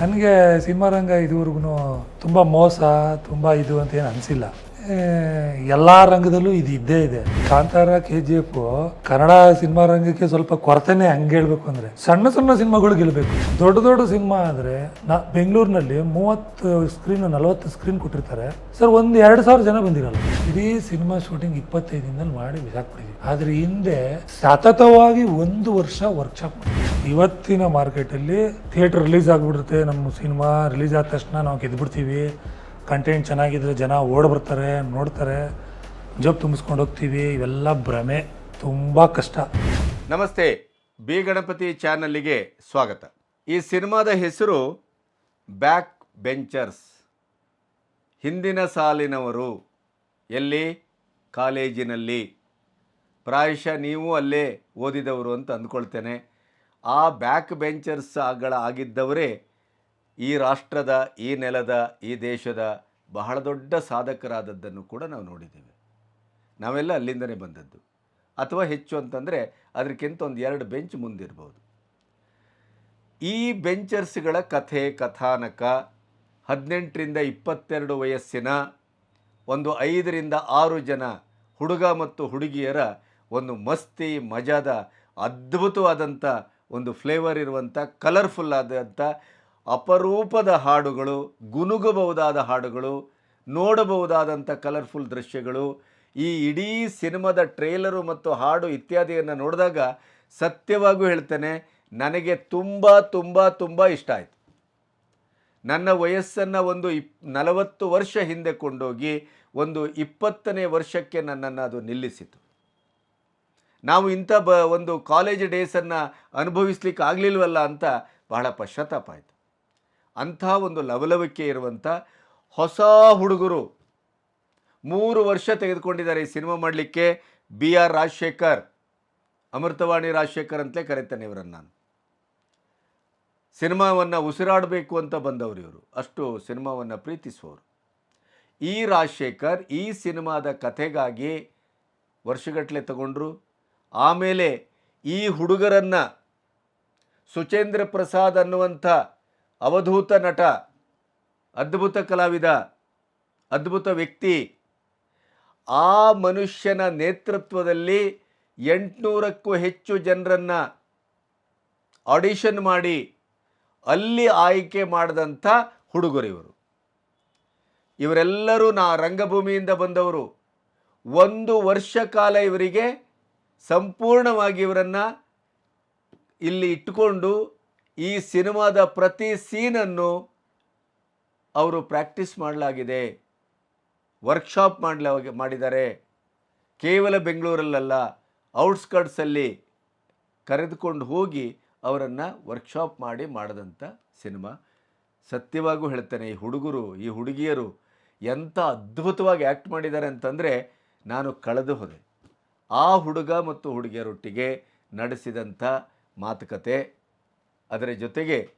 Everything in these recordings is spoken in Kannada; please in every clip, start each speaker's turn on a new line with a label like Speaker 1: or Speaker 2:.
Speaker 1: ನನಗೆ ಸಿನಿಮಾ ರಂಗ ಇದುವರೆಗೂ ತುಂಬ ಮೋಸ ತುಂಬ ಇದು ಅಂತ ಏನು ಅನಿಸಿಲ್ಲ. ಎಲ್ಲ ರಂಗದಲ್ಲೂ ಇದು ಇದ್ದೇ ಇದೆ. Kantara K G F Kannada cinema ರಂಗಕ್ಕೆ ಸ್ವಲ್ಪ ಕೊರತೆನೆ ಹಂಗೆ ಹೇಳ್ಬೇಕು ಅಂದರೆ, ಸಣ್ಣ ಸಣ್ಣ ಸಿನಿಮಾಗಳು ಗೆಲ್ಲಬೇಕು ದೊಡ್ಡ ದೊಡ್ಡ ಸಿನಿಮಾ ಆದರೆ ನಾ, ಬೆಂಗಳೂರಿನಲ್ಲಿ ಮೂವತ್ತು ಸ್ಕ್ರೀನ್ ನಲವತ್ತು ಸ್ಕ್ರೀನ್ ಕೊಟ್ಟಿರ್ತಾರೆ. ಸರ್ ಒಂದು ಎರಡು ಸಾವಿರ ಜನ ಬಂದಿರಲ್ಲ. ಇಡೀ ಸಿನಿಮಾ ಶೂಟಿಂಗ್ ಇಪ್ಪತ್ತೈದು ದಿನದಲ್ಲಿ ಮಾಡಿ ಬಿಸಾಕ್ಬಿಟ್ಟಿದ್ವಿ ಆದರೆ ಹಿಂದೆ ಸತತವಾಗಿ ಒಂದು ವರ್ಷ ವರ್ಕ್ಶಾಪ್ ಇವತ್ತಿನ ಮಾರ್ಕೆಟಲ್ಲಿ ಥಿಯೇಟರ್ ರಿಲೀಸ್ ಆಗಿಬಿಡುತ್ತೆ. ನಮ್ಮ ಸಿನಿಮಾ ರಿಲೀಸ್ ಆದ ತಕ್ಷಣ ನಾವು ಗೆದ್ಬಿಡ್ತೀವಿ. ಕಂಟೆಂಟ್ ಚೆನ್ನಾಗಿದ್ರೆ ಜನ ಓಡ್ ಬರ್ತಾರೆ, ನೋಡ್ತಾರೆ ಜಬ್ ತುಂಬಿಸ್ಕೊಂಡು ಹೋಗ್ತೀವಿ, ಇವೆಲ್ಲ ಭ್ರಮೆ, ತುಂಬ ಕಷ್ಟ.
Speaker 2: ನಮಸ್ತೆ, ಬಿ ಗಣಪತಿ ಚಾನಲ್ಲಿಗೆ ಸ್ವಾಗತ. ಈ ಸಿನಿಮಾದ ಹೆಸರು ಬ್ಯಾಕ್ ಬೆಂಚರ್ಸ್. ಹಿಂದಿನ ಸಾಲಿನವರು ಎಲ್ಲಿ? ಕಾಲೇಜಿನಲ್ಲಿ. ಪ್ರಾಯಶಃ ನೀವು ಅಲ್ಲೇ ಓದಿದವರು ಅಂತ ಅಂದ್ಕೊಳ್ತೇನೆ. ಆ ಬ್ಯಾಕ್ ಬೆಂಚರ್ಸ್ ಆಗಳ ಆಗಿದ್ದವರೇ ಈ ರಾಷ್ಟ್ರದ, ಈ ನೆಲದ, ಈ ದೇಶದ ಬಹಳ ದೊಡ್ಡ ಸಾಧಕರಾದದ್ದನ್ನು ಕೂಡ ನಾವು ನೋಡಿದ್ದೇವೆ. ನಾವೆಲ್ಲ ಅಲ್ಲಿಂದನೇ ಬಂದದ್ದು. ಅಥವಾ ಹೆಚ್ಚು ಅಂತಂದರೆ ಅದಕ್ಕಿಂತ ಒಂದು ಎರಡು ಬೆಂಚ್ ಮುಂದಿರ್ಬೋದು. ಈ ಬೆಂಚರ್ಸ್ಗಳ ಕಥೆ, ಕಥಾನಕ ಹದಿನೆಂಟರಿಂದ ಇಪ್ಪತ್ತೆರಡು ವಯಸ್ಸಿನ ಒಂದು ಐದರಿಂದ ಆರು ಜನ ಹುಡುಗ ಮತ್ತು ಹುಡುಗಿಯರ ಒಂದು ಮಸ್ತಿ, ಮಜಾದ, ಅದ್ಭುತವಾದಂಥ ಒಂದು ಫ್ಲೇವರ್ ಇರುವಂಥ, ಕಲರ್ಫುಲ್ ಆದಂಥ ಅಪರೂಪದ ಹಾಡುಗಳು, ಗುನುಗಬಹುದಾದ ಹಾಡುಗಳು, ನೋಡಬಹುದಾದಂಥ ಕಲರ್ಫುಲ್ ದೃಶ್ಯಗಳು, ಈ ಇಡೀ ಸಿನಿಮಾದ ಟ್ರೇಲರು ಮತ್ತು ಹಾಡು ಇತ್ಯಾದಿಯನ್ನು ನೋಡಿದಾಗ ಸತ್ಯವಾಗೂ ಹೇಳ್ತೇನೆ, ನನಗೆ ತುಂಬ ತುಂಬ ತುಂಬ ಇಷ್ಟ ಆಯಿತು. ನನ್ನ ವಯಸ್ಸನ್ನು ಒಂದು ಇಪ್, ನಲವತ್ತು ವರ್ಷ ಹಿಂದೆ ಕೊಂಡೋಗಿ ಒಂದು ಇಪ್ಪತ್ತನೇ ವರ್ಷಕ್ಕೆ ನನ್ನನ್ನು ಅದು ನಿಲ್ಲಿಸಿತು. ನಾವು ಇಂಥ ಬ, ಒಂದು ಕಾಲೇಜ್ ಡೇಸನ್ನು ಅನುಭವಿಸ್ಲಿಕ್ಕೆ ಆಗಲಿಲ್ವಲ್ಲ ಅಂತ ಬಹಳ ಪಶ್ಚಾತ್ತಾಪ ಆಯಿತು. ಅಂಥ ಒಂದು ಲವಲವಿಕೆ ಇರುವಂಥ ಹೊಸ ಹುಡುಗರು ಮೂರು ವರ್ಷ ತೆಗೆದುಕೊಂಡಿದ್ದಾರೆ ಈ ಸಿನಿಮಾ ಮಾಡಲಿಕ್ಕೆ ಬಿ ಆರ್ ರಾಜಶೇಖರ್, ಅಮೃತವಾಣಿ ರಾಜಶೇಖರ್ ಅಂತಲೇ ಕರೀತೇನೆ ಇವರನ್ನು ನಾನು. ಸಿನಿಮಾವನ್ನು ಉಸಿರಾಡಬೇಕು ಅಂತ ಬಂದವರು ಇವರು. ಅಷ್ಟು ಸಿನಿಮಾವನ್ನು ಪ್ರೀತಿಸುವವರು. ಈ ರಾಜಶೇಖರ್ ಈ ಸಿನಿಮಾದ ಕಥೆಗಾಗಿ ವರ್ಷಗಟ್ಟಲೆ ತಗೊಂಡ್ರು. ಆಮೇಲೆ ಈ ಹುಡುಗರನ್ನು ಸುಚೇಂದ್ರ ಪ್ರಸಾದ್ ಅನ್ನುವಂಥ ಅವಧೂತ ನಟ, ಅದ್ಭುತ ಕಲಾವಿದ, ಅದ್ಭುತ ವ್ಯಕ್ತಿ. ಆ ಮನುಷ್ಯನ ನೇತೃತ್ವದಲ್ಲಿ ಎಂಟುನೂರಕ್ಕೂ ಹೆಚ್ಚು ಜನರನ್ನು ಆಡಿಷನ್ ಮಾಡಿ ಅಲ್ಲಿ ಆಯ್ಕೆ ಮಾಡಿದಂಥ ಹುಡುಗರಿವರು ಇವರೆಲ್ಲರೂ ನಾ ರಂಗಭೂಮಿಯಿಂದ ಬಂದವರು. ಒಂದು ವರ್ಷ ಕಾಲ ಇವರಿಗೆ ಸಂಪೂರ್ಣವಾಗಿ ಇವರನ್ನು ಇಲ್ಲಿ ಇಟ್ಟುಕೊಂಡು ಈ ಸಿನಿಮಾದ ಪ್ರತಿ ಸೀನನ್ನು ಅವರು ಪ್ರಾಕ್ಟೀಸ್ ಮಾಡಲಾಗಿದೆ, ವರ್ಕ್ಶಾಪ್ ಮಾಡಲ, ಮಾಡಿದ್ದಾರೆ. ಕೇವಲ ಬೆಂಗಳೂರಲ್ಲಲ್ಲ, ಔಟ್ಸ್ಕರ್ಟ್ಸಲ್ಲಿ ಕರೆದುಕೊಂಡು ಹೋಗಿ ಅವರನ್ನು ವರ್ಕ್ಶಾಪ್ ಮಾಡಿ ಮಾಡಿದಂಥ ಸಿನಿಮಾ. ಸತ್ಯವಾಗೂ ಹೇಳ್ತೇನೆ, ಈ ಹುಡುಗರು, ಈ ಹುಡುಗಿಯರು ಎಂಥ ಅದ್ಭುತವಾಗಿ ಆ್ಯಕ್ಟ್ ಮಾಡಿದ್ದಾರೆ ಅಂತಂದರೆ ನಾನು ಕಳೆದು ಹೋದೆ. ಆ ಹುಡುಗ ಮತ್ತು ಹುಡುಗಿಯರೊಟ್ಟಿಗೆ ನಡೆಸಿದಂಥ ಮಾತುಕತೆ ಅದರ ಜೊತೆಗೆ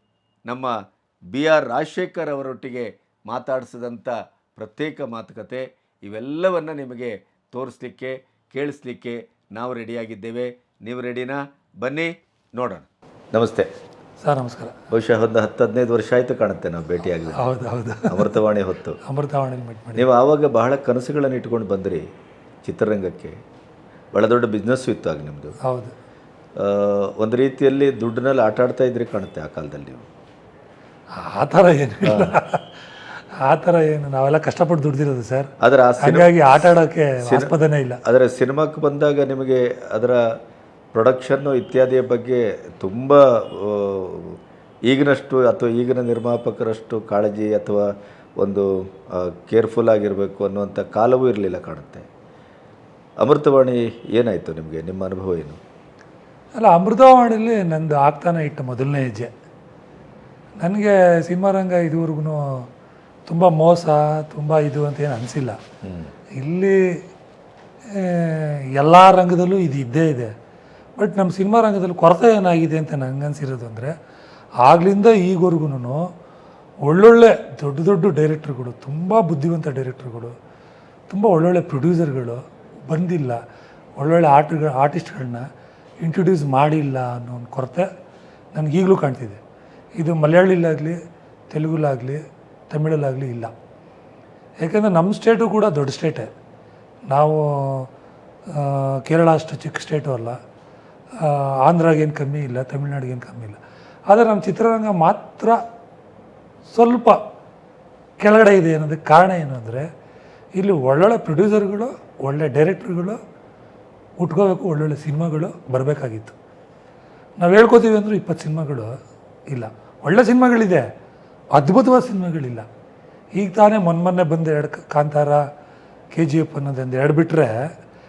Speaker 2: ನಮ್ಮ ಬಿ ಆರ್ ರಾಜಶೇಖರ್ ಅವರೊಟ್ಟಿಗೆ ಮಾತಾಡಿಸಿದಂಥ ಪ್ರತ್ಯೇಕ ಮಾತುಕತೆ ಇವೆಲ್ಲವನ್ನು ನಿಮಗೆ ತೋರಿಸ್ಲಿಕ್ಕೆ ಕೇಳಿಸ್ಲಿಕ್ಕೆ ನಾವು ರೆಡಿಯಾಗಿದ್ದೇವೆ. ನೀವು ರೆಡಿನಾ? ಬನ್ನಿ ನೋಡೋಣ. ನಮಸ್ತೆ.
Speaker 1: ಸರ್ ನಮಸ್ಕಾರ.
Speaker 2: ಬಹುಶಃ ಒಂದು ಹತ್ತು ಹದಿನೈದು ವರ್ಷ ಆಯಿತು ಕಾಣುತ್ತೆ ನಾವು ಭೇಟಿಯಾಗಿ.
Speaker 1: ಹೌದು ಹೌದು.
Speaker 2: ಅಮೃತವಾಣಿ ಹೊತ್ತು.
Speaker 1: ಅಮೃತವಾಣಿ ಮೀಟ್ ಮಾಡಿ
Speaker 2: ನೀವು ಆವಾಗ ಬಹಳ ಕನಸುಗಳನ್ನು ಇಟ್ಕೊಂಡು ಬಂದ್ರಿ ಚಿತ್ರರಂಗಕ್ಕೆ. ಭಾಳ ದೊಡ್ಡ ಬಿಸ್ನೆಸ್ಸು ಇತ್ತು ಆಗ ನಿಮ್ಮದು
Speaker 1: ಹೌದು.
Speaker 2: ಒಂದು ರೀತಿಯಲ್ಲಿ ದುಡ್ಡಿನಲ್ಲಿ ಆಟ ಆಡ್ತಾ ಇದ್ರಿ ಕಾಣುತ್ತೆ ಆ ಕಾಲದಲ್ಲಿ ನೀವು.
Speaker 1: ಆ ಥರ ಏನು ಆ ಥರ ಏನು ನಾವೆಲ್ಲ ಕಷ್ಟಪಟ್ಟು ದುಡ್ದಿರೋದು ಸರ್.
Speaker 2: ಆದರೆ ಆ ಸಿನಿಮಾ
Speaker 1: ಹಾಗಾಗಿ ಆಟ ಆಡೋಕ್ಕೆ ಆಸ್ಪದನೇ ಇಲ್ಲ.
Speaker 2: ಅದರ ಸಿನಿಮಾಕ್ಕೆ ಬಂದಾಗ ನಿಮಗೆ ಅದರ ಪ್ರೊಡಕ್ಷನ್ನು ಇತ್ಯಾದಿಯ ಬಗ್ಗೆ ತುಂಬ ಈಗಿನಷ್ಟು ಅಥವಾ ಈಗಿನ ನಿರ್ಮಾಪಕರಷ್ಟು ಕಾಳಜಿ ಅಥವಾ ಒಂದು ಕೇರ್ಫುಲ್ ಆಗಿರಬೇಕು ಅನ್ನುವಂಥ ಕಾಲವೂ ಇರಲಿಲ್ಲ ಕಾಣುತ್ತೆ. ಅಮೃತವಾಣಿ ಏನಾಯಿತು ನಿಮಗೆ? ನಿಮ್ಮ ಅನುಭವ ಏನು?
Speaker 1: ಅಲ್ಲ ಅಮೃತವಾಣಿಲಿ ನಂದು ಆಗ್ತಾನೆ ಇಟ್ಟು ಮೊದಲನೇ ಹೆಜ್ಜೆ. ನನಗೆ ಸಿನಿಮಾ ರಂಗ ಇದುವರೆಗೂ ತುಂಬ ಮೋಸ ತುಂಬ ಇದು ಅಂತ ಏನು ಅನಿಸಿಲ್ಲ. ಇಲ್ಲಿ ಎಲ್ಲ ರಂಗದಲ್ಲೂ ಇದು ಇದ್ದೇ ಇದೆ. ಬಟ್ ನಮ್ಮ ಸಿನಿಮಾ ರಂಗದಲ್ಲಿ ಕೊರತೆ ಏನಾಗಿದೆ ಅಂತ ನಂಗೆ ಅನಿಸಿರೋದು ಅಂದರೆ ಆಗಲಿಂದ ಈಗವರೆಗೂ ಒಳ್ಳೊಳ್ಳೆ ದೊಡ್ಡ ದೊಡ್ಡ ಡೈರೆಕ್ಟ್ರುಗಳು ತುಂಬ ಬುದ್ಧಿವಂತ ಡೈರೆಕ್ಟ್ರುಗಳು ತುಂಬ ಒಳ್ಳೊಳ್ಳೆ ಪ್ರೊಡ್ಯೂಸರ್ಗಳು ಬಂದಿಲ್ಲ. ಒಳ್ಳೊಳ್ಳೆ ಆರ್ಟ್ಗಳ ಆರ್ಟಿಸ್ಟ್ಗಳನ್ನ ಇಂಟ್ರೊಡ್ಯೂಸ್ ಮಾಡಿಲ್ಲ ಅನ್ನೋ ಒಂದು ಕೊರತೆ ಈಗಲೂ ಕಾಣ್ತಿದೆ. ಇದು ಮಲಯಾಳಿಲಾಗಲಿ, ತೆಲುಗುಲಾಗಲಿ, ತಮಿಳಲ್ಲಾಗಲಿ ಇಲ್ಲ. ಯಾಕೆಂದರೆ ನಮ್ಮ ಸ್ಟೇಟು ಕೂಡ ದೊಡ್ಡ ಸ್ಟೇಟೇ. ನಾವು ಕೇರಳ ಅಷ್ಟು ಚಿಕ್ಕ ಸ್ಟೇಟು ಅಲ್ಲ. ಆಂಧ್ರಾಗೇನು ಕಮ್ಮಿ ಇಲ್ಲ ತಮಿಳ್ನಾಡಿಗೇನು ಕಮ್ಮಿ ಇಲ್ಲ. ಆದರೆ ನಮ್ಮ ಚಿತ್ರರಂಗ ಮಾತ್ರ ಸ್ವಲ್ಪ ಕೆಳಗಡೆ ಇದೆ ಅನ್ನೋದಕ್ಕೆ ಕಾರಣ ಏನು ಅಂದರೆ ಇಲ್ಲಿ ಒಳ್ಳೊಳ್ಳೆ ಪ್ರೊಡ್ಯೂಸರ್ಗಳು ಒಳ್ಳೆ ಡೈರೆಕ್ಟ್ರುಗಳು ಉಟ್ಕೋಬೇಕು ಒಳ್ಳೊಳ್ಳೆ ಸಿನಿಮಾಗಳು ಬರಬೇಕಾಗಿತ್ತು. ನಾವು ಹೇಳ್ಕೋತೀವಿ ಅಂದರೂ ಇಪ್ಪತ್ತು ಸಿನಿಮಾಗಳು ಇಲ್ಲ. ಒಳ್ಳೆ ಸಿನಿಮಾಗಳಿದೆ. ಅದ್ಭುತವಾದ ಸಿನಿಮಾಗಳಿಲ್ಲ. ಈಗ ತಾನೇ ಮೊನ್ನೆ ಮೊನ್ನೆ ಬಂದು ಎರಡು ಕಾಂತಾರ ಕೆ ಜಿ ಎಫ್ ಅನ್ನೋದೊಂದು ಎರಡು ಬಿಟ್ಟರೆ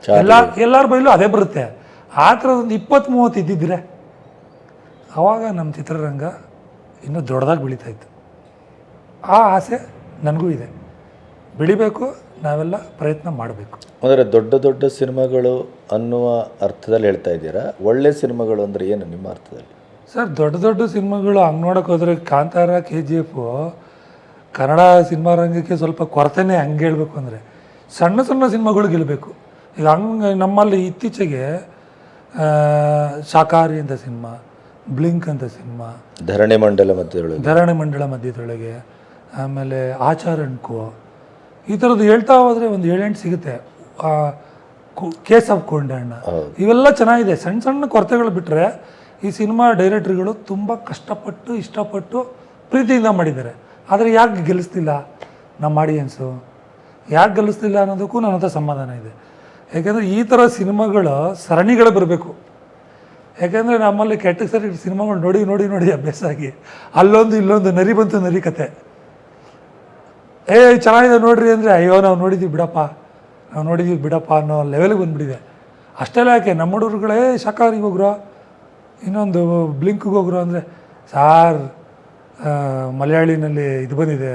Speaker 1: ಎಲ್ಲ ಎಲ್ಲರ ಬೈಲೂ ಅದೇ ಬರುತ್ತೆ. ಆ ಥರದೊಂದು ಇಪ್ಪತ್ತು ಮೂವತ್ತು ಇದ್ದಿದ್ರೆ ಆವಾಗ ನಮ್ಮ ಚಿತ್ರರಂಗ ಇನ್ನೂ ದೊಡ್ಡದಾಗಿ ಬೆಳೀತಾ ಇತ್ತು. ಆ ಆಸೆ ನನಗೂ ಇದೆ. ಬೆಳಿಬೇಕು ನಾವೆಲ್ಲ ಪ್ರಯತ್ನ ಮಾಡಬೇಕು.
Speaker 2: ಅಂದರೆ ದೊಡ್ಡ ದೊಡ್ಡ ಸಿನಿಮಾಗಳು ಅನ್ನುವ ಅರ್ಥದಲ್ಲಿ ಹೇಳ್ತಾ ಇದ್ದೀರಾ? ಒಳ್ಳೆ ಸಿನಿಮಾಗಳು ಅಂದರೆ ಏನು ನಿಮ್ಮ ಅರ್ಥದಲ್ಲಿ?
Speaker 1: ಸರ್ ದೊಡ್ಡ ದೊಡ್ಡ ಸಿನಿಮಾಗಳು ಹಂಗೆ ನೋಡೋಕೆ ಹೋದರೆ Kantara K G F Kannada cinema ರಂಗಕ್ಕೆ ಸ್ವಲ್ಪ ಕೊರತೆನೇ ಹಂಗೆ ಹೇಳಬೇಕು ಅಂದರೆ ಸಣ್ಣ ಸಣ್ಣ ಸಿನಿಮಾಗಳು ಗೆಲ್ಲಬೇಕು ಈಗ ಹಂಗೆ ನಮ್ಮಲ್ಲಿ ಇತ್ತೀಚೆಗೆ ಶಾಕಾರಿ ಅಂತ ಸಿನಿಮಾ ಬ್ಲಿಂಕ್ ಅಂತ ಸಿನಿಮಾ
Speaker 2: ಧರಣಿ ಮಂಡಲ ಮಧ್ಯದೊಳಗೆ.
Speaker 1: ಧರಣಿ ಮಂಡಳ ಮಧ್ಯದೊಳಗೆ ಆಮೇಲೆ ಆಚಾರ ಅಣ್ಕೋ ಈ ಥರದ್ದು ಹೇಳ್ತಾ ಹೋದರೆ ಒಂದು ಏಳೆಂಟು ಸಿಗುತ್ತೆ. Case of Kondana. ಇವೆಲ್ಲ ಚೆನ್ನಾಗಿದೆ. ಸಣ್ಣ ಸಣ್ಣ ಕೊರತೆಗಳು ಬಿಟ್ಟರೆ ಈ ಸಿನಿಮಾ ಡೈರೆಕ್ಟ್ರುಗಳು ತುಂಬ ಕಷ್ಟಪಟ್ಟು ಇಷ್ಟಪಟ್ಟು ಪ್ರೀತಿಯಿಂದ ಮಾಡಿದ್ದಾರೆ. ಆದರೆ ಯಾಕೆ ಗೆಲ್ಲಿಸ್ತಿಲ್ಲ ನಮ್ಮ ಆಡಿಯನ್ಸು? ಯಾಕೆ ಗೆಲ್ಲಿಸ್ತಿಲ್ಲ ಅನ್ನೋದಕ್ಕೂ ನನ್ನ ಹತ್ರ ಸಮಾಧಾನ ಇದೆ. ಯಾಕೆಂದರೆ ಈ ಥರ ಸಿನಿಮಾಗಳು ಸರಣಿಗಳು ಬರಬೇಕು. ಯಾಕೆಂದರೆ ನಮ್ಮಲ್ಲಿ ಕೆಟ್ಟ ಸರಿ ಸಿನಿಮಾಗಳು ನೋಡಿ ನೋಡಿ ನೋಡಿ ಅಭ್ಯಾಸ ಆಗಿ ಅಲ್ಲೊಂದು ಇಲ್ಲೊಂದು ನರಿ ಬಂತು ನರಿ ಕತೆ. ಏ ಚೆನ್ನಾಗಿದೆ ನೋಡ್ರಿ ಅಂದರೆ ಅಯ್ಯೋ ನಾವು ನೋಡಿದ್ದೀವಿ ಬಿಡಪ್ಪ. ನಾವು ನೋಡಿದ್ದೀವಿ ಬಿಡಪ್ಪ ಅನ್ನೋ ಲೆವೆಲ್ಗೆ ಬಂದುಬಿಟ್ಟಿದೆ. ಅಷ್ಟೆಲ್ಲ ಯಾಕೆ? ನಮ್ಮ ಹುಡುಗರುಗಳೇ ಶಾಖಾರಿಗೆ ಹೋಗ್ರು ಇನ್ನೊಂದು ಬ್ಲಿಂಕ್ಗೆ ಹೋಗ್ರು ಅಂದರೆ ಸಾರ್ ಮಲಯಾಳಿನಲ್ಲಿ ಇದು ಬಂದಿದೆ.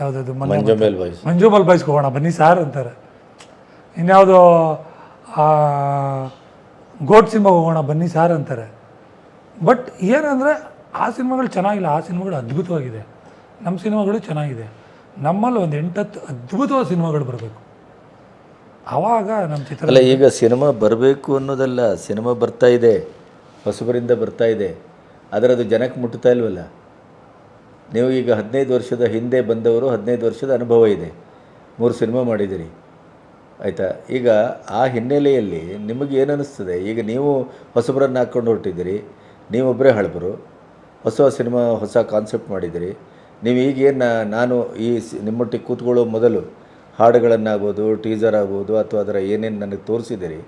Speaker 1: ಯಾವುದದು?
Speaker 2: ಮಂಜಮೇಲ್ ಬಾಯ್ಸ್.
Speaker 1: ಮಂಜು ಮಲ್ ಬಾಯ್ಸ್ಗೆ ಹೋಗೋಣ ಬನ್ನಿ ಸಾರ್ ಅಂತಾರೆ. ಇನ್ಯಾವುದೋ ಗೋಟ್ ಸಿನಿಮಾಗೆ ಹೋಗೋಣ ಬನ್ನಿ ಸಾರ್ ಅಂತಾರೆ. ಬಟ್ ಏನಂದರೆ ಆ ಸಿನಿಮಾಗಳು ಚೆನ್ನಾಗಿಲ್ಲ. ಆ ಸಿನಿಮಾಗಳು ಅದ್ಭುತವಾಗಿದೆ. ನಮ್ಮ ಸಿನಿಮಾಗಳು ಚೆನ್ನಾಗಿದೆ. ನಮ್ಮಲ್ಲಿ ಒಂದು ಎಂಟತ್ತು ಅದ್ಭುತವಾದ ಸಿನಿಮಾಗಳು ಬರಬೇಕು. ಆವಾಗ ನಮ್ಮ ಚಿತ್ರ
Speaker 2: ಅಲ್ಲ, ಈಗ ಸಿನಿಮಾ ಬರಬೇಕು ಅನ್ನೋದಲ್ಲ, ಸಿನಿಮಾ ಬರ್ತಾ ಇದೆ, ಹೊಸಬರಿಂದ ಬರ್ತಾ ಇದೆ, ಆದರೆ ಜನಕ್ಕೆ ಮುಟ್ತಾ ಇಲ್ವಲ್ಲ? ನೀವು ಈಗ ಹದಿನೈದು ವರ್ಷದ ಹಿಂದೆ ಬಂದವರು ಹದಿನೈದು ವರ್ಷದ ಅನುಭವ ಇದೆ. ಮೂರು ಸಿನಿಮಾ ಮಾಡಿದ್ದೀರಿ. ಆಯಿತಾ? ಈಗ ಆ ಹಿನ್ನೆಲೆಯಲ್ಲಿ ನಿಮಗೆ ಏನು ಅನ್ನಿಸ್ತದೆ ಈಗ ನೀವು ಹೊಸಬರನ್ನು ಹಾಕ್ಕೊಂಡು ಹೊರಟಿದ್ದೀರಿ, ನೀವೊಬ್ಬರೇ ಹಳಬರು, ಹೊಸ ಸಿನಿಮಾ, ಹೊಸ ಕಾನ್ಸೆಪ್ಟ್ ಮಾಡಿದ್ದೀರಿ ನೀವು ಈಗೇನು ನಾನು ಈ ನಿಮ್ಮೊಟ್ಟಿಗೆ ಕೂತ್ಕೊಳ್ಳೋ ಮೊದಲು ಹಾಡುಗಳನ್ನಾಗ್ಬೋದು, ಟೀಸರ್ ಆಗ್ಬೋದು ಅಥವಾ ಅದರ ಏನೇನು ನನಗೆ ತೋರಿಸಿದ್ದೀರಿ,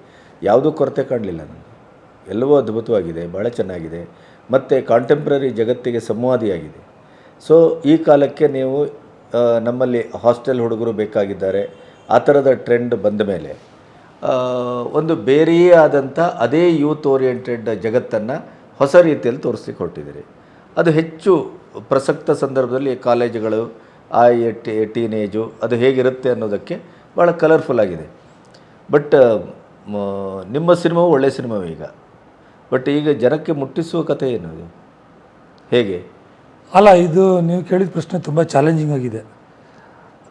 Speaker 2: ಯಾವುದೂ ಕೊರತೆ ಕಾಣಲಿಲ್ಲ ನನಗೆ. ಎಲ್ಲವೂ ಅದ್ಭುತವಾಗಿದೆ ಭಾಳ ಚೆನ್ನಾಗಿದೆ, ಮತ್ತು ಕಾಂಟೆಂಪ್ರರಿ ಜಗತ್ತಿಗೆ ಸಂವಾದಿಯಾಗಿದೆ. ಸೊ ಈ ಕಾಲಕ್ಕೆ ನೀವು ನಮ್ಮಲ್ಲಿ ಹಾಸ್ಟೆಲ್ ಹುಡುಗರು ಬೇಕಾಗಿದ್ದಾರೆ, ಆ ಥರದ ಟ್ರೆಂಡ್ ಬಂದ ಮೇಲೆ ಒಂದು ಬೇರೆಯೇ ಆದಂಥ ಅದೇ ಯೂತ್ ಓರಿಯೆಂಟೆಡ್ ಜಗತ್ತನ್ನು ಹೊಸ ರೀತಿಯಲ್ಲಿ ತೋರಿಸ್ಲಿಕ್ಕೆ ಹೊರಟಿದ್ದೀರಿ ಅದು ಹೆಚ್ಚು ಪ್ರಸಕ್ತ ಸಂದರ್ಭದಲ್ಲಿ ಕಾಲೇಜುಗಳು ಆ ಟೀನೇಜು ಅದು ಹೇಗಿರುತ್ತೆ ಅನ್ನೋದಕ್ಕೆ ಭಾಳ ಕಲರ್ಫುಲ್ ಆಗಿದೆ. ಬಟ್ ನಿಮ್ಮ ಸಿನಿಮಾವು ಒಳ್ಳೆಯ ಸಿನಿಮಾವೇ ಈಗ. ಬಟ್ ಈಗ ಜನಕ್ಕೆ ಮುಟ್ಟಿಸುವ ಕಥೆ ಏನು ಹೇಗೆ?
Speaker 1: ಅಲ್ಲ, ಇದು ನೀವು ಕೇಳಿದ ಪ್ರಶ್ನೆ ತುಂಬ ಚಾಲೆಂಜಿಂಗ್ ಆಗಿದೆ.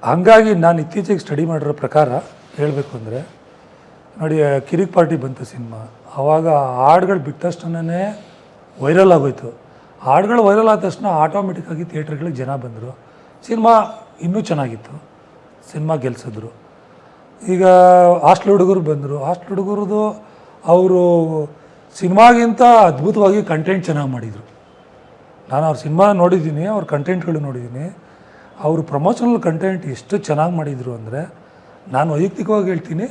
Speaker 1: ಹಂಗಾಗಿ ನಾನು ಇತ್ತೀಚೆಗೆ ಸ್ಟಡಿ ಮಾಡಿರೋ ಪ್ರಕಾರ ಹೇಳಬೇಕು ಅಂದರೆ, ನೋಡಿ, ಕಿರಿಕ್ ಪಾರ್ಟಿ ಬಂತು ಸಿನಿಮಾ. ಆವಾಗ ಹಾಡುಗಳು ಬಿಟ್ಟ ತಕ್ಷಣನೇ ವೈರಲ್ ಆಗೋಯ್ತು. ಹಾಡುಗಳು ವೈರಲ್ ಆದ ತಕ್ಷಣ ಆಟೋಮೆಟಿಕ್ಕಾಗಿ ಥಿಯೇಟ್ರ್ಗಳಿಗೆ ಜನ ಬಂದರು. ಸಿನಿಮಾ ಇನ್ನೂ ಚೆನ್ನಾಗಿತ್ತು. ಸಿನಿಮಾ ಗೆಲ್ಸಿದ್ರು. ಈಗ ಹಾಸ್ಟ್ಲ್ ಹುಡುಗರು ಬಂದರು. ಹಾಸ್ಟ್ಲ್ ಹುಡುಗರದು ಅವರು ಸಿನಿಮಾಗಿಂತ ಅದ್ಭುತವಾಗಿ ಕಂಟೆಂಟ್ ಚೆನ್ನಾಗಿ ಮಾಡಿದರು. ನಾನು ಅವ್ರ ಸಿನಿಮಾ ನೋಡಿದ್ದೀನಿ, ಅವ್ರ ಕಂಟೆಂಟ್ಗಳು ನೋಡಿದ್ದೀನಿ. ಅವರು ಪ್ರಮೋಷನಲ್ ಕಂಟೆಂಟ್ ಎಷ್ಟು ಚೆನ್ನಾಗಿ ಮಾಡಿದರು ಅಂದರೆ ನಾನು ವೈಯಕ್ತಿಕವಾಗಿ ಹೇಳ್ತೀನಿ,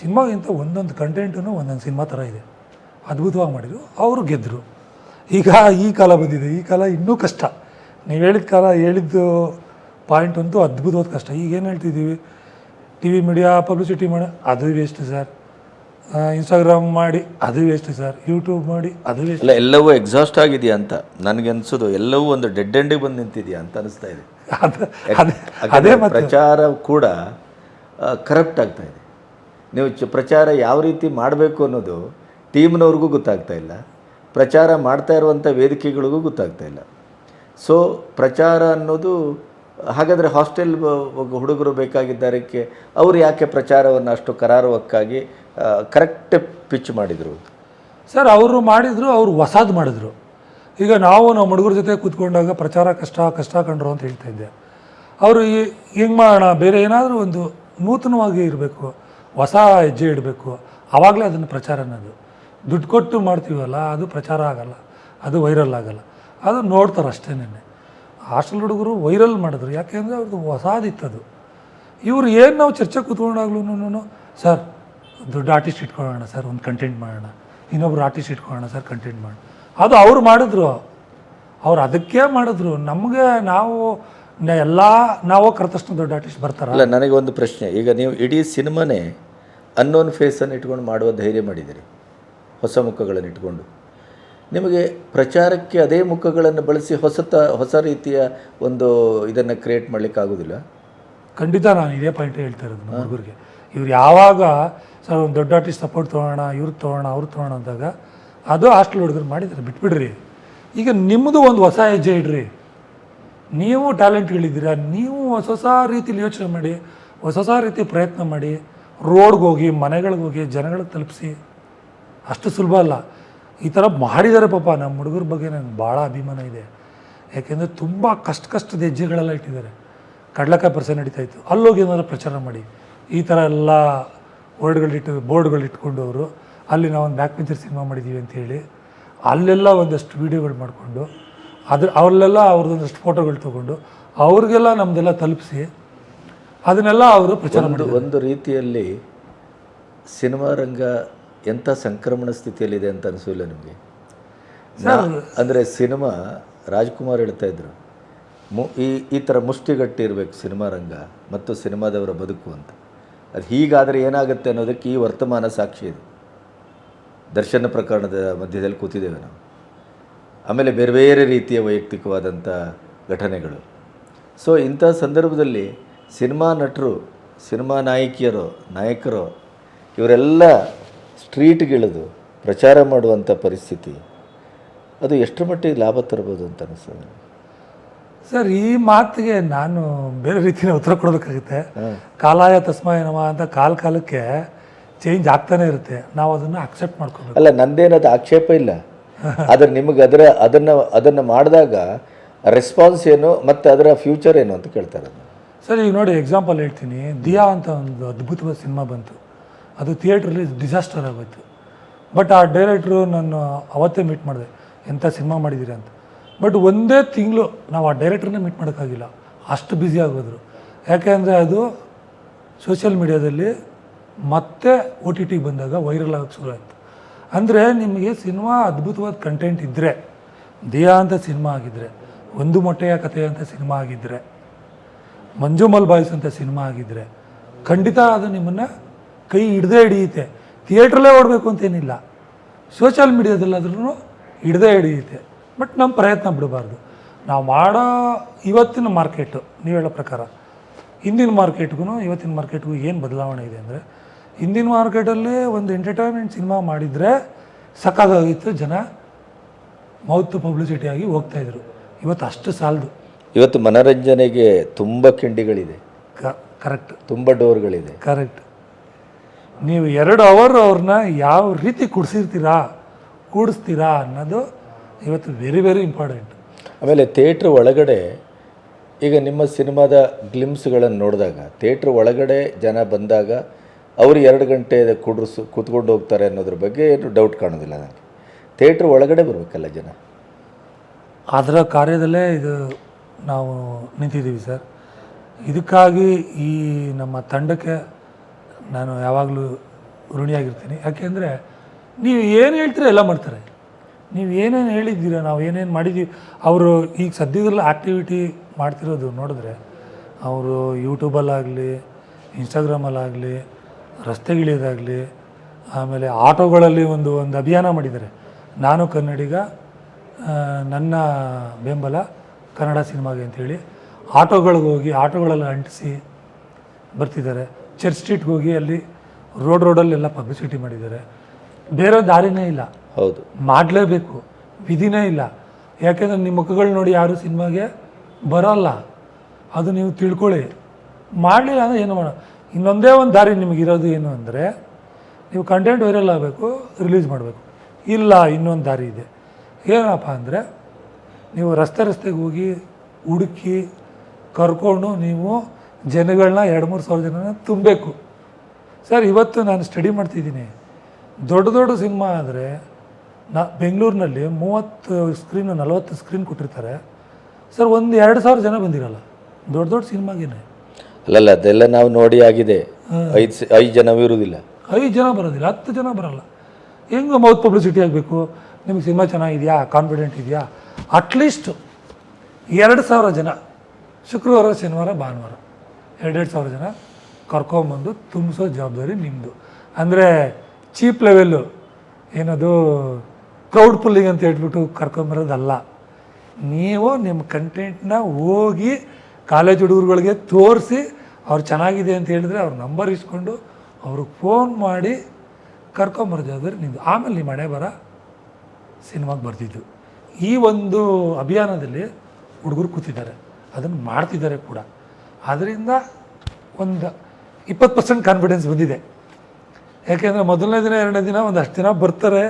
Speaker 1: ಸಿನಿಮಾಗಿಂತ ಒಂದೊಂದು ಕಂಟೆಂಟೂ ಒಂದೊಂದು ಸಿನಿಮಾ ಥರ ಇದೆ. ಅದ್ಭುತವಾಗಿ ಮಾಡಿದರು. ಅವರು ಗೆದ್ದರು ಈಗ ಈ ಕಾಲ ಬಂದಿದೆ. ಈ ಕಾಲ ಇನ್ನೂ ಕಷ್ಟ. ನೀವು ಹೇಳಿದ ಕಾಲ ಹೇಳಿದ್ದು ಪಾಯಿಂಟ್ ಅಂತೂ ಅದ್ಭುತವಾದ ಕಷ್ಟ. ಈಗ ಏನು ಹೇಳ್ತಿದ್ದೀವಿ? ಟಿ ವಿ ಮೀಡಿಯಾ ಪಬ್ಲಿಸಿಟಿ ಮಾಡಿ ಅದು ವೇಸ್ಟ್ ಸರ್ ಇನ್ಸ್ಟಾಗ್ರಾಮ್ ಮಾಡಿ ಅದು ವೇಸ್ಟ್ ಸರ್ ಯೂಟ್ಯೂಬ್ ಮಾಡಿ ಅದು ವೇಸ್ಟ್
Speaker 2: ಎಲ್ಲವೂ ಎಕ್ಸಾಸ್ಟ್ ಆಗಿದೆಯಾ ಅಂತ ನನಗೆ ಅನಿಸೋದು ಎಲ್ಲವೂ ಒಂದು ಡೆಡ್ ಎಂಡಿಗೆ ಬಂದು ನಿಂತಿದೆಯಾ ಅಂತ ಅನಿಸ್ತಾ ಇದೆ.
Speaker 1: ಅದೇ
Speaker 2: ಪ್ರಚಾರ ಕೂಡ ಕರಪ್ಟ್ ಆಗ್ತಾ ಇದೆ. ನೀವು ಚ ಪ್ರಚಾರ ಯಾವ ರೀತಿ ಮಾಡಬೇಕು ಅನ್ನೋದು ಟೀಮ್ನವ್ರಿಗೂ ಗೊತ್ತಾಗ್ತಾ ಇಲ್ಲ. ಪ್ರಚಾರ ಮಾಡ್ತಾ ಇರುವಂಥ ವೇದಿಕೆಗಳಿಗೂ ಗೊತ್ತಾಗ್ತಾ ಇಲ್ಲ. ಸೊ ಪ್ರಚಾರ ಅನ್ನೋದು ಹಾಗಾದರೆ ಹಾಸ್ಟೆಲ್ ಹುಡುಗರು ಬೇಕಾಗಿದ್ದಾರಕ್ಕೆ ಅವರು ಯಾಕೆ ಪ್ರಚಾರವನ್ನು ಅಷ್ಟು ಕರಾರುವಕ್ಕಾಗಿ ಕರೆಕ್ಟ್ ಪಿಚ್ ಮಾಡಿದರು?
Speaker 1: ಸರ್, ಅವರು ಮಾಡಿದರು, ಅವರು ಹೊಸಾದು ಮಾಡಿದರು. ಈಗ ನಾವು ನಮ್ಮ ಹುಡುಗರ ಜೊತೆ ಕೂತ್ಕೊಂಡಾಗ ಪ್ರಚಾರ ಕಷ್ಟ ಕಷ್ಟ ಕಂಡ್ರು ಅಂತ ಹೇಳ್ತಾ ಇದ್ದೆ. ಅವರು ಹೆಂಗೆ ಮಾಡೋಣ, ಬೇರೆ ಏನಾದರೂ ಒಂದು ನೂತನವಾಗಿ ಇರಬೇಕು, ಹೊಸ ಹೆಜ್ಜೆ ಇಡಬೇಕು ಆವಾಗಲೇ ಅದನ್ನು ಪ್ರಚಾರ ಅನ್ನೋದು. ದುಡ್ಡು ಕೊಟ್ಟು ಮಾಡ್ತೀವಲ್ಲ, ಅದು ಪ್ರಚಾರ ಆಗಲ್ಲ, ಅದು ವೈರಲ್ ಆಗಲ್ಲ. ಅದು ನೋಡ್ತಾರೆ ಅಷ್ಟೇನೆ ಹಾಸ್ಟೆಲ್ ಹುಡುಗರು ವೈರಲ್ ಮಾಡಿದ್ರು. ಯಾಕೆಂದರೆ ಅವ್ರದ್ದು ಅದು ಇವರು ಏನು ನಾವು ಚರ್ಚೆ ಕೂತ್ಕೊಂಡಾಗ್ಲೂ ಸರ್, ದೊಡ್ಡ ಆರ್ಟಿಸ್ಟ್ ಇಟ್ಕೊಳ್ಳೋಣ, ಸರ್, ಒಂದು ಕಂಟೆಂಟ್ ಮಾಡೋಣ. ಇನ್ನೊಬ್ರು ಆರ್ಟಿಸ್ಟ್ ಇಟ್ಕೊಳ್ಳೋಣ, ಸರ್ ಕಂಟೆಂಟ್ ಮಾಡೋಣ. ಅದು ಅವ್ರು ಮಾಡಿದ್ರು. ಅವ್ರು ಅದಕ್ಕೆ ಮಾಡಿದ್ರು. ನಮಗೆ ನಾವು ಎಲ್ಲ, ನಾವು ಕರೆತಷ್ಟು ದೊಡ್ಡ ಆರ್ಟಿಸ್ಟ್ ಬರ್ತಾರ?
Speaker 2: ಅಲ್ಲ ನನಗೆ ಒಂದು ಪ್ರಶ್ನೆ. ಈಗ ನೀವು ಇಡೀ ಸಿನಿಮಾನೇ ಅನ್ನೋನ್ ಫೇಸನ್ನು ಇಟ್ಕೊಂಡು ಮಾಡುವ ಧೈರ್ಯ ಮಾಡಿದ್ದೀರಿ. ಹೊಸ ಮುಖಗಳನ್ನು ಇಟ್ಕೊಂಡು ನಿಮಗೆ ಪ್ರಚಾರಕ್ಕೆ ಅದೇ ಮುಖಗಳನ್ನು ಬಳಸಿ ಹೊಸತ, ಹೊಸ ರೀತಿಯ ಒಂದು ಇದನ್ನು ಕ್ರಿಯೇಟ್ ಮಾಡಲಿಕ್ಕೆ ಆಗೋದಿಲ್ಲ?
Speaker 1: ಖಂಡಿತ ನಾನು ಇದೇ ಪಾಯಿಂಟ್ ಹೇಳ್ತಾ ಇರೋದು ಹುಡುಗರಿಗೆ. ಇವ್ರು ಯಾವಾಗ ಸರ್ ಒಂದು ದೊಡ್ಡ ಆರ್ಟಿಸ್ಟ್ ಸಪೋರ್ಟ್ ತೊಗೋಣ ಇವ್ರು ತೊಗೋಣ ಅವ್ರು ತೊಗೋಣ ಅಂದಾಗ ಅದು ಹಾಸ್ಟೆಲ್ ಹುಡುಗರು ಮಾಡಿದ್ದಾರೆ, ಬಿಟ್ಬಿಡ್ರಿ. ಈಗ ನಿಮ್ಮದು ಒಂದು ಹೊಸ ಹೆಜ್ಜೆ ಇಡ್ರಿ. ನೀವು ಟ್ಯಾಲೆಂಟ್ಗಳಿದ್ದೀರಾ ನೀವು ಹೊಸ ಹೊಸ ರೀತಿಲಿ ಯೋಚನೆ ಮಾಡಿ, ಹೊಸ ಹೊಸ ರೀತಿ ಪ್ರಯತ್ನ ಮಾಡಿ ರೋಡ್ಗೆ ಹೋಗಿ, ಮನೆಗಳಿಗೆ ಹೋಗಿ, ಜನಗಳಿಗೆ ತಲುಪಿಸಿ ಅಷ್ಟು ಸುಲಭ ಅಲ್ಲ. ಈ ಥರ ಮಾಡಿದ್ದಾರೆ ಪಾಪ ನಮ್ಮ ಹುಡುಗರ ಬಗ್ಗೆ ನನಗೆ ಭಾಳ ಅಭಿಮಾನ ಇದೆ. ಯಾಕೆಂದರೆ ತುಂಬ ಕಷ್ಟ ಕಷ್ಟದ ಹೆಜ್ಜೆಗಳೆಲ್ಲ ಇಟ್ಟಿದ್ದಾರೆ. ಕಡ್ಲಕಾಯಿ ಪರಿಸರ ನಡೀತಾ ಇತ್ತು. ಅಲ್ಲೋಗಿ ಏನಾದ್ರು ಪ್ರಚಾರ ಮಾಡಿ. ಈ ಥರ ಎಲ್ಲ ವರ್ಡ್ಗಳಿಟ್ಟು ಬೋರ್ಡ್ಗಳು ಇಟ್ಕೊಂಡು ಅವರು ಅಲ್ಲಿ ನಾವು ಒಂದು ಬ್ಯಾಕ್ ಪಿಂಚರ್ ಸಿನಿಮಾ ಮಾಡಿದ್ದೀವಿ ಅಂತೇಳಿ ಅಲ್ಲೆಲ್ಲ ಒಂದಷ್ಟು ವೀಡಿಯೋಗಳು ಮಾಡಿಕೊಂಡು ಅದ್ರ ಅವರಲ್ಲೆಲ್ಲ ಅವ್ರದ್ದೊಂದಷ್ಟು ಫೋಟೋಗಳು ತೊಗೊಂಡು ಅವ್ರಿಗೆಲ್ಲ ನಮ್ಮದೆಲ್ಲ ತಲುಪಿಸಿ ಅದನ್ನೆಲ್ಲ ಅವರು ಪ್ರಚಾರ ಮಾಡಿ
Speaker 2: ಒಂದು ರೀತಿಯಲ್ಲಿ ಸಿನಿಮಾ ರಂಗ ಎಂಥ ಸಂಕ್ರಮಣ ಸ್ಥಿತಿಯಲ್ಲಿದೆ ಅಂತ ಅನಿಸಿಲ್ಲ ನಿಮಗೆ? ಅಂದರೆ ಸಿನಿಮಾ ರಾಜ್ಕುಮಾರ್ ಹೇಳ್ತಾ ಇದ್ರು ಮು ಈ ಈ ಥರ ಮುಷ್ಟಿಗಟ್ಟಿರ್ಬೇಕು ಸಿನಿಮಾ ರಂಗ ಮತ್ತು ಸಿನಿಮಾದವರ ಬದುಕು ಅಂತ. ಅದು ಹೀಗಾದರೆ ಏನಾಗುತ್ತೆ ಅನ್ನೋದಕ್ಕೆ ಈ ವರ್ತಮಾನ ಸಾಕ್ಷಿ ಇದೆ. ದರ್ಶನ ಪ್ರಕರಣದ ಮಧ್ಯದಲ್ಲಿ ಕೂತಿದ್ದೇವೆ ನಾವು. ಆಮೇಲೆ ಬೇರೆ ಬೇರೆ ರೀತಿಯ ವೈಯಕ್ತಿಕವಾದಂಥ ಘಟನೆಗಳು. ಸೊ ಇಂಥ ಸಂದರ್ಭದಲ್ಲಿ ಸಿನಿಮಾ ನಟರು ಸಿನಿಮಾ ನಾಯಕಿಯರು ನಾಯಕರು ಇವರೆಲ್ಲ ಸ್ಟ್ರೀಟ್ಗಿಳಿದು ಪ್ರಚಾರ ಮಾಡುವಂಥ ಪರಿಸ್ಥಿತಿ ಅದು ಎಷ್ಟರ ಮಟ್ಟಿಗೆ ಲಾಭ ತರ್ಬೋದು ಅಂತ ಅನಿಸ್ತದೆ?
Speaker 1: ಸರ್ ಈ ಮಾತಿಗೆ ನಾನು ಬೇರೆ ರೀತಿಯ ಉತ್ತರ ಕೊಡಬೇಕಾಗುತ್ತೆ. ಕಾಲಾಯ ತಸ್ಮಾಯ ನಮ ಅಂತ ಕಾಲ ಕಾಲಕ್ಕೆ ಚೇಂಜ್ ಆಗ್ತಾನೆ ಇರುತ್ತೆ. ನಾವು ಅದನ್ನು ಅಕ್ಸೆಪ್ಟ್ ಮಾಡ್ಕೋಬೇಕು.
Speaker 2: ಅಲ್ಲ ನಂದೇನದು ಆಕ್ಷೇಪ ಇಲ್ಲ. ಆದರೆ ನಿಮಗೆ ಅದರ ಅದನ್ನು ಅದನ್ನು ಮಾಡಿದಾಗ ರೆಸ್ಪಾನ್ಸ್ ಏನು ಮತ್ತು ಅದರ ಫ್ಯೂಚರ್ ಏನು ಅಂತ ಕೇಳ್ತಾರೆ.
Speaker 1: ಸರ್ ಈಗ ನೋಡಿ ಎಕ್ಸಾಂಪಲ್ ಹೇಳ್ತೀನಿ. ದಿಯಾ ಅಂತ ಒಂದು ಅದ್ಭುತವಾದ ಸಿನಿಮಾ ಬಂತು. ಅದು ಥಿಯೇಟ್ರಲ್ಲಿ ಡಿಸಾಸ್ಟರ್ ಆಗೋಯ್ತು. ಬಟ್ ಆ ಡೈರೆಕ್ಟ್ರು ನಾನು ಅವತ್ತೇ ಮೀಟ್ ಮಾಡಿದೆ, ಎಂಥ ಸಿನಿಮಾ ಮಾಡಿದ್ದೀರಿ ಅಂತ. ಬಟ್ ಒಂದೇ ತಿಂಗಳು ನಾವು ಆ ಡೈರೆಕ್ಟ್ರನ್ನೇ ಮೀಟ್ ಮಾಡೋಕ್ಕಾಗಿಲ್ಲ. ಅಷ್ಟು ಬ್ಯುಸಿ ಆಗೋದ್ರು. ಯಾಕೆಂದರೆ ಅದು ಸೋಷಿಯಲ್ ಮೀಡ್ಯಾದಲ್ಲಿ ಮತ್ತೆ ಒ ಟಿ ಟಿಗೆ ಬಂದಾಗ ವೈರಲ್ ಆಗೋಕ್ಕೆ ಶುರು ಆಯಿತು. ಅಂದರೆ ನಿಮಗೆ ಸಿನಿಮಾ ಅದ್ಭುತವಾದ ಕಂಟೆಂಟ್ ಇದ್ದರೆ ದಿಯಾ ಅಂತ ಸಿನಿಮಾ ಆಗಿದ್ದರೆ ಒಂದು ಮೊಟ್ಟೆಯ ಕಥೆ ಅಂತ ಸಿನಿಮಾ ಆಗಿದ್ದರೆ ಮಂಜುಮಲ್ ಬಾಯ್ಸ್ ಅಂತ ಸಿನಿಮಾ ಆಗಿದ್ದರೆ ಖಂಡಿತ ಅದು ನಿಮ್ಮನ್ನು ಕೈ ಹಿಡ್ದೇ ಹಿಡಿಯುತ್ತೆ. ಥಿಯೇಟ್ರಲ್ಲೇ ಓಡಬೇಕು ಅಂತೇನಿಲ್ಲ. ಸೋಷಿಯಲ್ ಮೀಡ್ಯಾದಲ್ಲಾದ್ರೂ ಹಿಡ್ದೇ ಹಿಡಿಯುತ್ತೆ. ಬಟ್ ನಮ್ಮ ಪ್ರಯತ್ನ ಬಿಡಬಾರ್ದು. ನಾವು ಮಾಡೋ ಇವತ್ತಿನ ಮಾರ್ಕೆಟು ನೀವು ಹೇಳೋ ಪ್ರಕಾರ ಹಿಂದಿನ ಮಾರ್ಕೆಟ್ಗೂ ಇವತ್ತಿನ ಮಾರ್ಕೆಟ್ಗೂ ಏನು ಬದಲಾವಣೆ ಇದೆ ಅಂದರೆ ಹಿಂದಿನ ಮಾರ್ಕೆಟಲ್ಲಿ ಒಂದು ಎಂಟರ್ಟೈನ್ಮೆಂಟ್ ಸಿನಿಮಾ ಮಾಡಿದರೆ ಸಕ್ಕಾಗಿತ್ತು ಜನ ಮೌತ್ ಪಬ್ಲಿಸಿಟಿ ಆಗಿ ಹೋಗ್ತಾಯಿದ್ರು ಇವತ್ತು ಅಷ್ಟು ಸಾಲದು.
Speaker 2: ಇವತ್ತು ಮನೋರಂಜನೆಗೆ ತುಂಬ ಕಿಂಡಿಗಳಿದೆ.
Speaker 1: ಕರೆಕ್ಟ್.
Speaker 2: ತುಂಬ ಡೋರ್ಗಳಿದೆ.
Speaker 1: ಕರೆಕ್ಟ್. ನೀವು ಎರಡು ಅವರ್ ಅವ್ರನ್ನ ಯಾವ ರೀತಿ ಕುಡಿಸಿರ್ತೀರಾ ಕೂಡಿಸ್ತೀರಾ ಅನ್ನೋದು ಇವತ್ತು ವೆರಿ ವೆರಿ ಇಂಪಾರ್ಟೆಂಟ್
Speaker 2: ಆಮೇಲೆ ಥಿಯೇಟ್ರ್ ಒಳಗಡೆ ಈಗ ನಿಮ್ಮ ಸಿನಿಮಾದ ಗ್ಲಿಮ್ಸ್ಗಳನ್ನು ನೋಡಿದಾಗ ಥಿಯೇಟ್ರ್ ಒಳಗಡೆ ಜನ ಬಂದಾಗ ಅವರು ಎರಡು ಗಂಟೆ ಕುಡ್ರಿಸು ಕೂತ್ಕೊಂಡು ಹೋಗ್ತಾರೆ ಅನ್ನೋದ್ರ ಬಗ್ಗೆ ಏನು ಡೌಟ್ ಕಾಣೋದಿಲ್ಲ ನನಗೆ. ಥಿಯೇಟ್ರ್ ಒಳಗಡೆ ಬರಬೇಕಲ್ಲ ಜನ?
Speaker 1: ಅದರ ಕಾರ್ಯದಲ್ಲೇ ಇದು ನಾವು ನಿಂತಿದ್ದೀವಿ ಸರ್. ಇದಕ್ಕಾಗಿ ಈ ನಮ್ಮ ತಂಡಕ್ಕೆ ನಾನು ಯಾವಾಗಲೂ ಋಣಿಯಾಗಿರ್ತೀನಿ. ಯಾಕೆಂದರೆ ನೀವು ಏನು ಹೇಳ್ತೀರ ಎಲ್ಲ ಮಾಡ್ತಾರೆ. ನೀವು ಏನೇನು ಹೇಳಿದ್ದೀರ, ನಾವು ಏನೇನು ಮಾಡಿದ್ದೀವಿ, ಅವರು ಈಗ ಸದ್ಯದಲ್ಲಿ ಆ್ಯಕ್ಟಿವಿಟಿ ಮಾಡ್ತಿರೋದು ನೋಡಿದ್ರೆ, ಅವರು ಯೂಟ್ಯೂಬಲ್ಲಾಗಲಿ ಇನ್ಸ್ಟಾಗ್ರಾಮಲ್ಲಾಗಲಿ ರಸ್ತೆಗಿಳಿಯೋದಾಗಲಿ, ಆಮೇಲೆ ಆಟೋಗಳಲ್ಲಿ ಒಂದು ಒಂದು ಅಭಿಯಾನ ಮಾಡಿದ್ದಾರೆ. ನಾನು ಕನ್ನಡಿಗ ನನ್ನ ಬೆಂಬಲ ಕನ್ನಡ ಸಿನಿಮಾಗೆ ಅಂತೇಳಿ ಆಟೋಗಳಿಗೆ ಹೋಗಿ ಆಟೋಗಳಲ್ಲಿ ಅಂಟಿಸಿ ಬರ್ತಿದ್ದಾರೆ. ಚರ್ಚ್ ಸ್ಟ್ರೀಟ್ಗೆ ಹೋಗಿ ಅಲ್ಲಿ ರೋಡ್ ರೋಡಲ್ಲೆಲ್ಲ ಪಬ್ಲಿಸಿಟಿ ಮಾಡಿದ್ದಾರೆ. ಬೇರೆ ದಾರಿನೇ ಇಲ್ಲ.
Speaker 2: ಹೌದು.
Speaker 1: ಮಾಡಲೇಬೇಕು. ವಿಧಿನೇ ಇಲ್ಲ. ಯಾಕೆಂದರೆ ನಿಮ್ಮ ಮುಖಗಳು ನೋಡಿ ಯಾರು ಸಿನಿಮಾಗೆ ಬರೋಲ್ಲ. ಅದು ನೀವು ತಿಳ್ಕೊಳ್ಳಿ. ಮಾಡಲಿಲ್ಲ ಅಂದರೆ ಏನು ಮಾಡೋ ಇನ್ನೊಂದೇ ಒಂದು ದಾರಿ ನಿಮಗಿರೋದು ಏನು ಅಂದರೆ ನೀವು ಕಂಟೆಂಟ್ ವೈರಲ್ ಆಗಬೇಕು ರಿಲೀಸ್ ಮಾಡಬೇಕು. ಇಲ್ಲ ಇನ್ನೊಂದು ದಾರಿ ಇದೆ. ಏನಪ್ಪ ಅಂದರೆ ನೀವು ರಸ್ತೆ ರಸ್ತೆಗೆ ಹೋಗಿ ಹುಡುಕಿ ಕರ್ಕೊಂಡು ನೀವು ಜನಗಳನ್ನ ಎರಡು ಮೂರು ಸಾವಿರ ಜನನ ತುಂಬಬೇಕು. ಸರ್ ಇವತ್ತು ನಾನು ಸ್ಟಡಿ ಮಾಡ್ತಿದ್ದೀನಿ. ದೊಡ್ಡ ದೊಡ್ಡ ಸಿನಿಮಾ ಆದರೆ ನಾ ಬೆಂಗಳೂರಿನಲ್ಲಿ ಮೂವತ್ತು ಸ್ಕ್ರೀನ್ ನಲವತ್ತು ಸ್ಕ್ರೀನ್ ಕೊಟ್ಟಿರ್ತಾರೆ. ಸರ್ ಒಂದು ಎರಡು ಸಾವಿರ ಜನ ಬಂದಿರಲ್ಲ. ದೊಡ್ಡ ದೊಡ್ಡ ಸಿನಿಮಾಗೇನೆ.
Speaker 2: ಅಲ್ಲಲ್ಲ ಅದೆಲ್ಲ ನಾವು ನೋಡಿ ಆಗಿದೆ. ಐದು ಐದು ಜನವೂ ಇರುವುದಿಲ್ಲ
Speaker 1: ಐದು ಜನ ಬರೋದಿಲ್ಲ ಹತ್ತು ಜನ ಬರಲ್ಲ. ಹೆಂಗೆ ಮೌತ್ ಪಬ್ಲಿಸಿಟಿ ಆಗಬೇಕು. ನಿಮಗೆ ಸಿನಿಮಾ ಚೆನ್ನಾಗಿದೆಯಾ? ಕಾನ್ಫಿಡೆಂಟ್ ಇದೆಯಾ? ಅಟ್ಲೀಸ್ಟ್ ಎರಡು ಸಾವಿರ ಜನ. ಶುಕ್ರವಾರ ಶನಿವಾರ ಭಾನುವಾರ. ಎರಡೆರಡು ಸಾವಿರ ಜನ ಕರ್ಕೊಂಬಂದು ತುಂಬಿಸೋ ಜವಾಬ್ದಾರಿ ನಿಮ್ಮದು ಅಂದರೆ ಚೀಪ್ ಲೆವೆಲ್ಲು ಏನದು ಕ್ರೌಡ್ ಪುಲ್ಲಿಂಗ್ ಅಂತ ಹೇಳ್ಬಿಟ್ಟು ಕರ್ಕೊಂಬರೋದಲ್ಲ. ನೀವು ನಿಮ್ಮ ಕಂಟೆಂಟ್ನ ಹೋಗಿ ಕಾಲೇಜ್ ಹುಡುಗರುಗಳಿಗೆ ತೋರಿಸಿ ಅವ್ರು ಚೆನ್ನಾಗಿದೆ ಅಂತ ಹೇಳಿದ್ರೆ ಅವ್ರ ನಂಬರ್ ಇಸ್ಕೊಂಡು ಅವ್ರಿಗೆ ಫೋನ್ ಮಾಡಿ ಕರ್ಕೊಂಬರೋ ಜವಾಬ್ದಾರಿ ನಿಮ್ಮದು ಆಮೇಲೆ ನಿಮ್ಮ ಮನೆ ಬರ ಸಿನಿಮಾಗೆ ಬರ್ತಿದ್ದು. ಈ ಒಂದು ಅಭಿಯಾನದಲ್ಲಿ ಹುಡುಗರು ಕೂತಿದ್ದಾರೆ. ಅದನ್ನು ಮಾಡ್ತಿದ್ದಾರೆ ಕೂಡ. ಅದರಿಂದ ಒಂದು ಇಪ್ಪತ್ತು ಪರ್ಸೆಂಟ್ ಕಾನ್ಫಿಡೆನ್ಸ್ ಬಂದಿದೆ. ಯಾಕೆಂದರೆ ಮೊದಲನೇ ದಿನ, ಎರಡನೇ ದಿನ ಒಂದು ಅಷ್ಟು ದಿನ ಬರ್ತಾರೆ,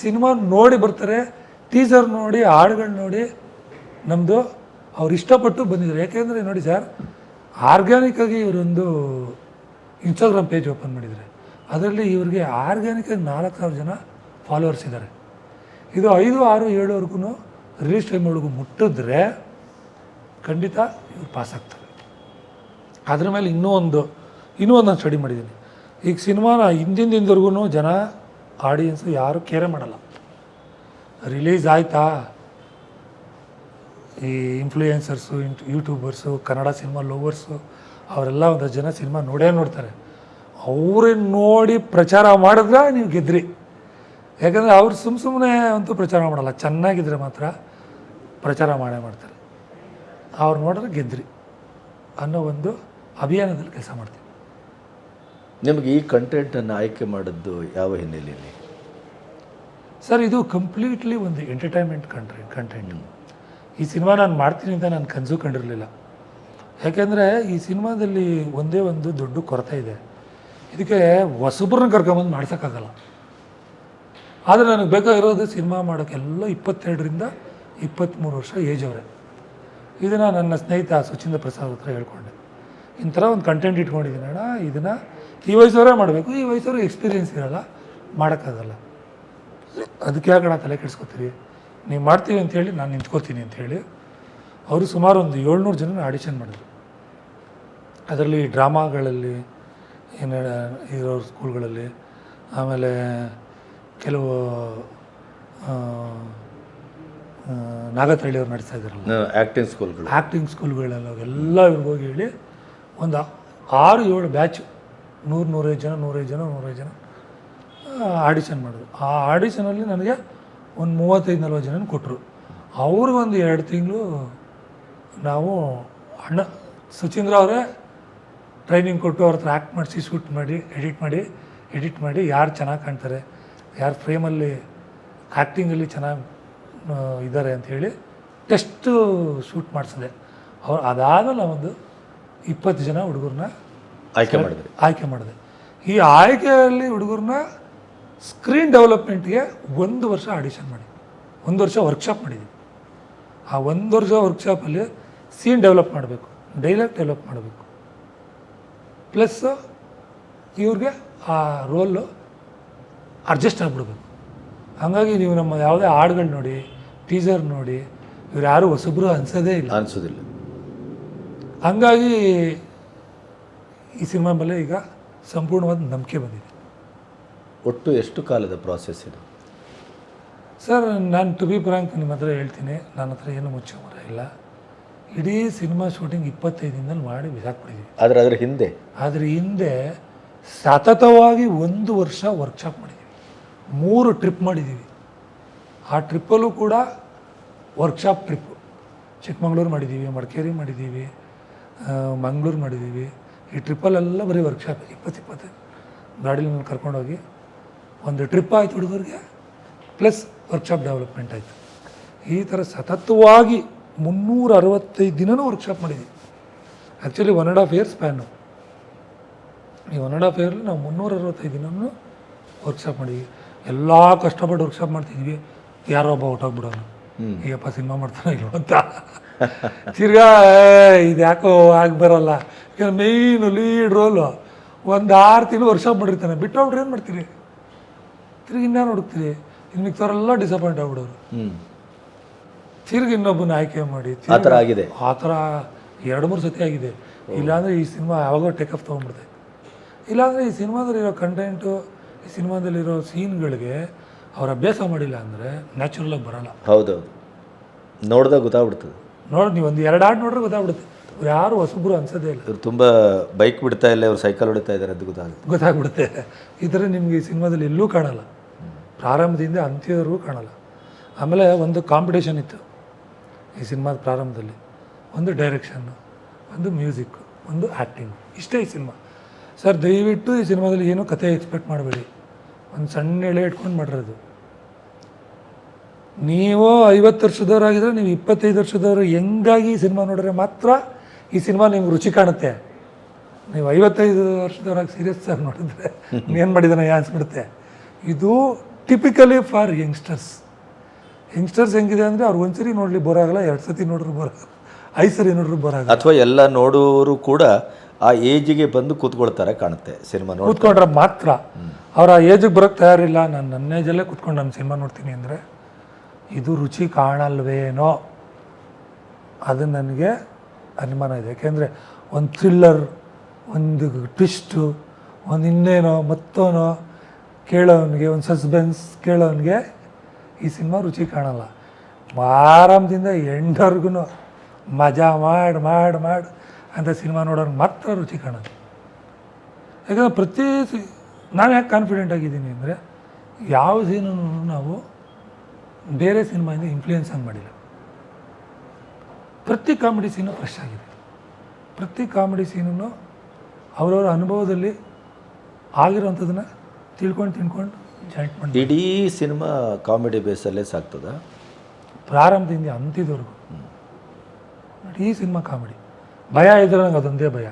Speaker 1: ಸಿನಿಮಾ ನೋಡಿ ಬರ್ತಾರೆ ಟೀಸರ್ ನೋಡಿ, ಹಾಡುಗಳು ನೋಡಿ ನಮ್ಮದು ಅವ್ರು ಇಷ್ಟಪಟ್ಟು ಬಂದಿದ್ದಾರೆ ಯಾಕೆಂದರೆ ನೋಡಿ ಸರ್ ಆರ್ಗ್ಯಾನಿಕ್ಕಾಗಿ ಇವರೊಂದು ಇನ್ಸ್ಟಾಗ್ರಾಮ್ ಪೇಜ್ ಓಪನ್ ಮಾಡಿದ್ದಾರೆ ಅದರಲ್ಲಿ ಇವರಿಗೆ ಆರ್ಗ್ಯಾನಿಕ್ಕಾಗಿ ನಾಲ್ಕು ಸಾವಿರ ಜನ ಫಾಲೋವರ್ಸ್ ಇದ್ದಾರೆ ಇದು ಐದು, ಆರು ಏಳುವರೆಗೂ ರಿಲೀಸ್ ಟೈಮ್ ಒಳಗೂ ಮುಟ್ಟಿದ್ರೆ ಖಂಡಿತ ಇವ್ರು ಪಾಸ್ ಆಗ್ತಾರೆ. ಅದ್ರ ಮೇಲೆ ಇನ್ನೂ ಒಂದು ಇನ್ನೂ ಒಂದು ನಾನು ಸ್ಟಡಿ ಮಾಡಿದ್ದೀನಿ. ಈಗ ಸಿನಿಮಾನ ಹಿಂದಿನ ದಿನದವರೆಗೂ ಜನ ಆಡಿಯನ್ಸು ಯಾರು ಕೇರೆ ಮಾಡಲ್ಲ. ರಿಲೀಸ್ ಆಯಿತಾ? ಈ ಇನ್ಫ್ಲೂಯೆನ್ಸರ್ಸು ಇಂಟ್ ಯೂಟ್ಯೂಬರ್ಸು ಕನ್ನಡ ಸಿನಿಮಾ ಲೋವರ್ಸು ಅವರೆಲ್ಲ ಒಂದು ಜನ ಸಿನಿಮಾ ನೋಡೇ ನೋಡ್ತಾರೆ. ಅವರೇ ನೋಡಿ ಪ್ರಚಾರ ಮಾಡಿದ್ರೆ ನೀವು ಗೆದ್ರಿ. ಯಾಕಂದರೆ ಅವ್ರು ಸುಮ್ಮ ಸುಮ್ಮನೆ ಅಂತೂ ಪ್ರಚಾರ ಮಾಡಲ್ಲ. ಚೆನ್ನಾಗಿದ್ರೆ ಮಾತ್ರ ಪ್ರಚಾರ ಮಾಡೇ ಮಾಡ್ತಾರೆ. ಅವ್ರು ನೋಡಿದ್ರೆ ಗೆದ್ರಿ ಅನ್ನೋ ಒಂದು ಅಭಿಯಾನದಲ್ಲಿ ಕೆಲಸ ಮಾಡ್ತೀವಿ
Speaker 2: ನಿಮಗೆ ಈ ಕಂಟೆಂಟನ್ನು ಆಯ್ಕೆ ಮಾಡಿದ್ದು ಯಾವ ಹಿನ್ನೆಲೆಯಲ್ಲಿ?
Speaker 1: ಸರ್ ಇದು ಕಂಪ್ಲೀಟ್ಲಿ ಒಂದು ಎಂಟರ್ಟೈನ್ಮೆಂಟ್ ಕಂಟ್ರಿ ಕಂಟೆಂಟ್ ಈ ಸಿನಿಮಾ ನಾನು ಮಾಡ್ತೀನಿ ಅಂತ ನಾನು ಕನಸು ಕಂಡಿರಲಿಲ್ಲ. ಯಾಕೆಂದರೆ ಈ ಸಿನಿಮಾದಲ್ಲಿ ಒಂದೇ ಒಂದು ದೊಡ್ಡ ಕೊರತೆ ಇದೆ. ಇದಕ್ಕೆ ಹೊಸಬ್ರನ್ನ ಕರ್ಕೊಂಬಂದು ಮಾಡ್ಸೋಕ್ಕಾಗಲ್ಲ. ಆದರೆ ನನಗೆ ಬೇಕಾಗಿರೋದು ಸಿನಿಮಾ ಮಾಡೋಕ್ಕೆಲ್ಲ ಇಪ್ಪತ್ತೆರಡರಿಂದ ಇಪ್ಪತ್ತ್ಮೂರು ವರ್ಷ ಏಜ್ ಅವರೇ. ಇದನ್ನು ನನ್ನ ಸ್ನೇಹಿತ ಸುಚಿಂದ್ರ ಪ್ರಸಾದ್ ಹತ್ರ ಹೇಳ್ಕೊಂಡೆ. ಈ ಥರ ಒಂದು ಕಂಟೆಂಟ್ ಇಟ್ಕೊಂಡಿದ್ದೀನಿ. ಅಣ್ಣ ಇದನ್ನು ಈ ವಯಸ್ಸವರೇ ಮಾಡಬೇಕು. ಈ ವಯಸ್ಸವ್ರಿಗೆ ಎಕ್ಸ್ಪೀರಿಯೆನ್ಸ್ ಇರೋಲ್ಲ ಮಾಡೋಕ್ಕಾಗಲ್ಲ. ಅದಕ್ಕೆ ಯಾಕಣ ತಲೆ ಕೆಡಿಸ್ಕೊತೀರಿ? ನೀವು ಮಾಡ್ತೀವಿ ಅಂತೇಳಿ ನಾನು ನಿಂತ್ಕೋತೀನಿ ಅಂಥೇಳಿ ಅವರು ಸುಮಾರು ಒಂದು ಏಳ್ನೂರು ಜನ ಆಡಿಷನ್ ಮಾಡಿದ್ರು. ಅದರಲ್ಲಿ ಡ್ರಾಮಾಗಳಲ್ಲಿ ಏನು ಇರೋ ಸ್ಕೂಲ್ಗಳಲ್ಲಿ ಆಮೇಲೆ ಕೆಲವು ನಾಗತಳ್ಳಿಯವ್ರು ನಡೆಸ್ತಾ ಇದ್ದಾರಲ್ಲ.
Speaker 2: ಆ್ಯಕ್ಟಿಂಗ್ ಸ್ಕೂಲ್ಗಳು
Speaker 1: ಆ್ಯಕ್ಟಿಂಗ್ ಸ್ಕೂಲ್ಗಳೆಲ್ಲ ಎಲ್ಲ ಇವ್ರಿಗೆ ಹೋಗಿ ಹೇಳಿ ಒಂದು ಆರು ಏಳು ಬ್ಯಾಚು, ನೂರು ನೂರೈದು ಜನ ನೂರೈದು ಜನ ನೂರೈದು ಜನ ಆಡಿಷನ್ ಮಾಡಿದ್ರು ಆ ಆಡಿಷನಲ್ಲಿ ನನಗೆ ಒಂದು ಮೂವತ್ತೈದು, ನಲ್ವತ್ತು ಜನ ಕೊಟ್ಟರು ಅವರು ಒಂದು ಎರಡು ತಿಂಗಳು ನಾವು ಅಣ್ಣ ಸುಚೀಂದ್ರ ಅವರೇ ಟ್ರೈನಿಂಗ್ ಕೊಟ್ಟು ಅವ್ರ ಹತ್ರ ಆ್ಯಕ್ಟ್ ಮಾಡಿಸಿ ಶೂಟ್ ಮಾಡಿ ಎಡಿಟ್ ಮಾಡಿ ಎಡಿಟ್ ಮಾಡಿ ಯಾರು ಚೆನ್ನಾಗಿ ಕಾಣ್ತಾರೆ, ಯಾರು ಫ್ರೇಮಲ್ಲಿ ಆ್ಯಕ್ಟಿಂಗಲ್ಲಿ ಚೆನ್ನಾಗಿ ಇದ್ದಾರೆ ಅಂಥೇಳಿ ಟೆಸ್ಟು ಶೂಟ್ ಮಾಡಿಸಿದೆ. ಅವ್ರು ಅದಾದಮೇಲೆ ಒಂದು ಇಪ್ಪತ್ತು ಜನ ಹುಡುಗರನ್ನ
Speaker 2: ಆಯ್ಕೆ ಮಾಡಿದೆ
Speaker 1: ಆಯ್ಕೆ ಮಾಡಿದೆ. ಈ ಆಯ್ಕೆಯಲ್ಲಿ ಹುಡುಗರನ್ನ ಸ್ಕ್ರೀನ್ ಡೆವಲಪ್ಮೆಂಟ್ಗೆ ಒಂದು ವರ್ಷ ಆಡಿಷನ್ ಮಾಡಿ ಒಂದು ವರ್ಷ ವರ್ಕ್ಶಾಪ್ ಮಾಡಿದ್ವಿ. ಆ ಒಂದು ವರ್ಷ ವರ್ಕ್ಶಾಪಲ್ಲಿ ಸೀನ್ ಡೆವಲಪ್ ಮಾಡಬೇಕು ಡೈಲಾಗ್ ಡೆವಲಪ್ ಮಾಡಬೇಕು. ಪ್ಲಸ್ ಇವ್ರಿಗೆ ಆ ರೋಲು ಅಡ್ಜಸ್ಟ್ ಆಗಿಬಿಡ್ಬೇಕು. ಹಾಗಾಗಿ ನೀವು ನಮ್ಮ ಯಾವುದೇ ಹಾಡುಗಳು ನೋಡಿ ಟೀಸರ್ ನೋಡಿ ಇವ್ರು ಯಾರು ಹೊಸಬ್ರು ಅನ್ಸೋದೇ ಇಲ್ಲ.
Speaker 2: ಅನಿಸೋದಿಲ್ಲ.
Speaker 1: ಹಂಗಾಗಿ ಈ ಸಿನಿಮಾ ಮೇಲೆ ಈಗ ಸಂಪೂರ್ಣವಾದ ನಂಬಿಕೆ ಬಂದಿದೆ.
Speaker 2: ಒಟ್ಟು ಎಷ್ಟು ಕಾಲದ ಪ್ರಾಸೆಸ್ ಇದು?
Speaker 1: ಸರ್ ನಾನು ಟು ಬಿ ಪ್ರಾಂಕ್ ನಿಮ್ಮ ಹತ್ರ ಹೇಳ್ತೀನಿ. ನನ್ನ ಹತ್ರ ಏನು ಮುಚ್ಚೋ ಮರ ಇಲ್ಲ. ಇಡೀ ಸಿನಿಮಾ ಶೂಟಿಂಗ್ ಇಪ್ಪತ್ತೈದು ದಿನದಲ್ಲಿ ಮಾಡಿ ಬಿಸಾಕ್ಬಿಟ್ಟಿದ್ದೀವಿ
Speaker 2: ಆದರೆ ಅದರ ಹಿಂದೆ?
Speaker 1: ಆದರೆ ಹಿಂದೆ ಸತತವಾಗಿ ಒಂದು ವರ್ಷ ವರ್ಕ್ಶಾಪ್ ಮಾಡಿದ್ದೀವಿ ಮೂರು ಟ್ರಿಪ್ ಮಾಡಿದ್ದೀವಿ ಆ ಟ್ರಿಪ್ಪಲ್ಲೂ ಕೂಡ ವರ್ಕ್ಶಾಪ್ ಟ್ರಿಪ್ಪು ಚಿಕ್ಕಮಗಳೂರು ಮಾಡಿದ್ದೀವಿ ಮಡಿಕೇರಿ ಮಾಡಿದ್ದೀವಿ ಮಂಗಳೂರು ಮಾಡಿದ್ದೀವಿ. ಈ ಟ್ರಿಪ್ಪಲ್ಲೆಲ್ಲ ಬರೀ ವರ್ಕ್ಶಾಪ್ ಇಪ್ಪತ್ತು ಇಪ್ಪತ್ತು. ಗಾಡೀಲಿ ಕರ್ಕೊಂಡೋಗಿ ಒಂದು ಟ್ರಿಪ್ ಆಯಿತು ಹುಡುಗರಿಗೆ ಪ್ಲಸ್ ವರ್ಕ್ಶಾಪ್ ಡೆವಲಪ್ಮೆಂಟ್ ಆಯಿತು. ಈ ಥರ ಸತತವಾಗಿ ಮುನ್ನೂರ ಅರವತ್ತೈದು ದಿನನೂ ವರ್ಕ್ಶಾಪ್ ಮಾಡಿದ್ದೀವಿ. Actually one and half years span ಈ ಒನ್ ಆ್ಯಂಡ್ ಆಫ್ ಇಯರ್ಲಿ ನಾವು ಮುನ್ನೂರ ಅರವತ್ತೈದು ದಿನವೂ ವರ್ಕ್ಶಾಪ್ ಮಾಡಿದ್ವಿ ಎಲ್ಲ ಕಷ್ಟಪಟ್ಟು ವರ್ಕ್ಶಾಪ್ ಮಾಡ್ತಿದ್ವಿ ಯಾರೋ ಒಬ್ಬ ಹೊಟ್ಟೋಗ್ಬಿಡೋನು ಈಗಪ್ಪ ಸಿನಿಮಾ ಮಾಡ್ತಾನೆ ಇಲ್ವ ಅಂತ. ತಿರ್ಗಾ ಇದು ಯಾಕೋ ಆಗಿ ಬರಲ್ಲ. ಯಾಕಂದ್ರೆ ಮೇಯ್ನು ಲೀಡ್ ರೋಲು ಒಂದು ಆರು ತಿಂಗಳು ವರ್ಷ ಮಾಡಿರ್ತಾನೆ ಬಿಟ್ಟೋಗ್ಬಿಟ್ರೆ ಏನು ಮಾಡ್ತೀರಿ? ತಿರ್ಗಿ ಇನ್ನೇನು ಹುಡುಕ್ತೀರಿ ಇನ್ನು ತೋರೆಲ್ಲ ಡಿಸಪಾಯಿಂಟ್ ಆಗ್ಬಿಡೋರು. ತಿರ್ಗಿ ಇನ್ನೊಬ್ಬನ ಆಯ್ಕೆ ಮಾಡಿ
Speaker 2: ಆ ಥರ ಆಗಿದೆ.
Speaker 1: ಆ ಥರ ಎರಡು ಮೂರು ಸತಿ ಆಗಿದೆ. ಇಲ್ಲಾಂದರೆ ಈ ಸಿನಿಮಾ ಯಾವಾಗೋ ಟೇಕ್ ಆಫ್ ತೊಗೊಂಡ್ಬಿಡ್ತೆ ಇಲ್ಲಾಂದರೆ ಈ ಸಿನಿಮಾದಲ್ಲಿರೋ ಕಂಟೆಂಟು ಈ ಸಿನಿಮಾದಲ್ಲಿರೋ ಸೀನ್ಗಳಿಗೆ ಅವ್ರು ಅಭ್ಯಾಸ ಮಾಡಿಲ್ಲ ಅಂದರೆ ನ್ಯಾಚುರಲಾಗಿ ಬರೋಲ್ಲ.
Speaker 2: ಹೌದೌದು ನೋಡಿದಾಗ ಗೊತ್ತಾಗ್ಬಿಡ್ತದೆ.
Speaker 1: ನೋಡಿ ನೀವು ಒಂದು ಎರಡು ಹಾಡು ನೋಡ್ರೆ ಗೊತ್ತಾಗ್ಬಿಡುತ್ತೆ. ಅವ್ರು ಯಾರು ಹೊಸಬ್ರು ಅನ್ಸೋದೇ ಇಲ್ಲ.
Speaker 2: ಇವ್ರು ತುಂಬ ಬೈಕ್ ಬಿಡ್ತಾ ಇಲ್ಲ ಇವ್ರು ಸೈಕಲ್ ಹೊಡಿತಾ ಇದ್ದಾರೆ ಅದು ಗೊತ್ತಾಗುತ್ತೆ.
Speaker 1: ಗೊತ್ತಾಗ್ಬಿಡುತ್ತೆ. ಈ ಥರ ನಿಮಗೆ ಈ ಸಿನಿಮಾದಲ್ಲಿ ಎಲ್ಲೂ ಕಾಣಲ್ಲ. ಪ್ರಾರಂಭದಿಂದ ಅಂತ್ಯವರೆಗೂ ಕಾಣಲ್ಲ. ಆಮೇಲೆ ಒಂದು ಕಾಂಪಿಟೇಷನ್ ಇತ್ತು ಈ ಸಿನಿಮಾದ ಪ್ರಾರಂಭದಲ್ಲಿ. ಒಂದು ಡೈರೆಕ್ಷನ್ನು ಒಂದು ಮ್ಯೂಸಿಕ್ಕು ಒಂದು ಆ್ಯಕ್ಟಿಂಗ್ ಇಷ್ಟೇ ಈ ಸಿನಿಮಾ. ಸರ್ ದಯವಿಟ್ಟು ಈ ಸಿನಿಮಾದಲ್ಲಿ ಏನೂ ಕತೆ ಎಕ್ಸ್ಪೆಕ್ಟ್ ಮಾಡಬೇಡಿ. ಒಂದು ಸಣ್ಣ ಎಳೆ ಇಟ್ಕೊಂಡು ಮಾಡಿರೋದು. ನೀವು ಐವತ್ತು ವರ್ಷದವರಾಗಿದ್ರೆ ನೀವು ಇಪ್ಪತ್ತೈದು ವರ್ಷದವರು ಹೆಂಗಾಗಿ ಈ ಸಿನಿಮಾ ನೋಡಿದ್ರೆ ಮಾತ್ರ ಈ ಸಿನಿಮಾ ನಿಮ್ಗೆ ರುಚಿ ಕಾಣುತ್ತೆ. ನೀವು ಐವತ್ತೈದು ವರ್ಷದವರಾಗಿ ಸೀರಿಯಸ್ ಆಗಿ ನೋಡಿದ್ರೆ ಏನು ಮಾಡಿದಾನೆ ಅನ್ಸ್ಬಿಡುತ್ತೆ. ಇದು ಟಿಪಿಕಲಿ ಫಾರ್ ಯಂಗ್ಸ್ಟರ್ಸ್ ಯಂಗ್ಸ್ಟರ್ಸ್ ಹೆಂಗಿದೆ ಅಂದರೆ ಅವ್ರು ಒಂದ್ಸರಿ ನೋಡಲಿ ಬೋರಾಗಲ್ಲ ಎರಡು ಸತಿ ನೋಡ್ರು ಬೋರಾಗಲ್ಲ ಐದು ಸರಿ ನೋಡ್ರು ಬೋರಾಗಲ್ಲ
Speaker 2: ಅಥವಾ ಎಲ್ಲ ನೋಡೋರು ಕೂಡ ಆ ಏಜಿಗೆ ಬಂದು ಕೂತ್ಕೊಳ್ತಾರೆ ಕಾಣುತ್ತೆ ಸಿನಿಮಾ
Speaker 1: ಕೂತ್ಕೊಂಡ್ರೆ ಮಾತ್ರ. ಅವ್ರ ಆ ಏಜಿಗೆ ಬರೋಕ್ಕೆ ತಯಾರಿಲ್ಲ. ನಾನು ನನ್ನ ಏಜಲ್ಲೇ ಕೂತ್ಕೊಂಡು ನಾನು ಸಿನಿಮಾ ನೋಡ್ತೀನಿ ಅಂದರೆ ಇದು ರುಚಿ ಕಾಣಲ್ವೇನೋ ಅದು ನನಗೆ ಅನುಮಾನ ಇದೆ. ಯಾಕೆಂದರೆ ಒಂದು ಥ್ರಿಲ್ಲರ್, ಒಂದು ಟ್ವಿಸ್ಟು, ಒಂದು ಇನ್ನೇನೋ, ಮತ್ತೋನೋ ಕೇಳೋನಿಗೆ, ಒಂದು ಸಸ್ಪೆನ್ಸ್ ಕೇಳೋವನಿಗೆ ಈ ಸಿನಿಮಾ ರುಚಿ ಕಾಣಲ್ಲ. ಆರಾಮದಿಂದ ಎಂಡವ್ರಿಗೂ ಮಜಾ ಮಾಡಿ ಮಾಡಿ ಮಾಡಿ ಅಂತ ಸಿನಿಮಾ ನೋಡೋರ್ಗೆ ಮಾತ್ರ ರುಚಿ ಕಾಣೋದು. ಯಾಕಂದರೆ ಪ್ರತಿ ನಾನು ಯಾಕೆ ಕಾನ್ಫಿಡೆಂಟ್ ಆಗಿದ್ದೀನಿ ಅಂದರೆ, ಯಾವ ಸೀನೂ ನಾವು ಬೇರೆ ಸಿನಿಮಾಯಿಂದ ಇನ್ಫ್ಲೂಯೆನ್ಸ್ ಆಗಿ ಮಾಡಿಲ್ಲ. ಪ್ರತಿ ಕಾಮಿಡಿ ಸೀನು ಫ್ರೆಶ್ ಆಗಿದೆ. ಪ್ರತಿ ಕಾಮಿಡಿ ಸೀನನ್ನು ಅವರವರ ಅನುಭವದಲ್ಲಿ ಆಗಿರೋವಂಥದ್ದನ್ನು ತಿಳ್ಕೊಂಡು ತಿಳ್ಕೊಂಡು ಜಾಯಿಂಟ್ ಮಾಡಿ
Speaker 2: ಇಡೀ ಸಿನಿಮಾ ಕಾಮಿಡಿ ಬೇಸಲ್ಲೇ ಸಾಕ್ತದ
Speaker 1: ಪ್ರಾರಂಭದಿಂದ ಅಂತ್ಯದವರೆಗೂ. ಇಡೀ ಸಿನಿಮಾ ಕಾಮಿಡಿ ಭಯ ಇದ್ರೆ ನಂಗೆ ಅದೊಂದೇ ಭಯ.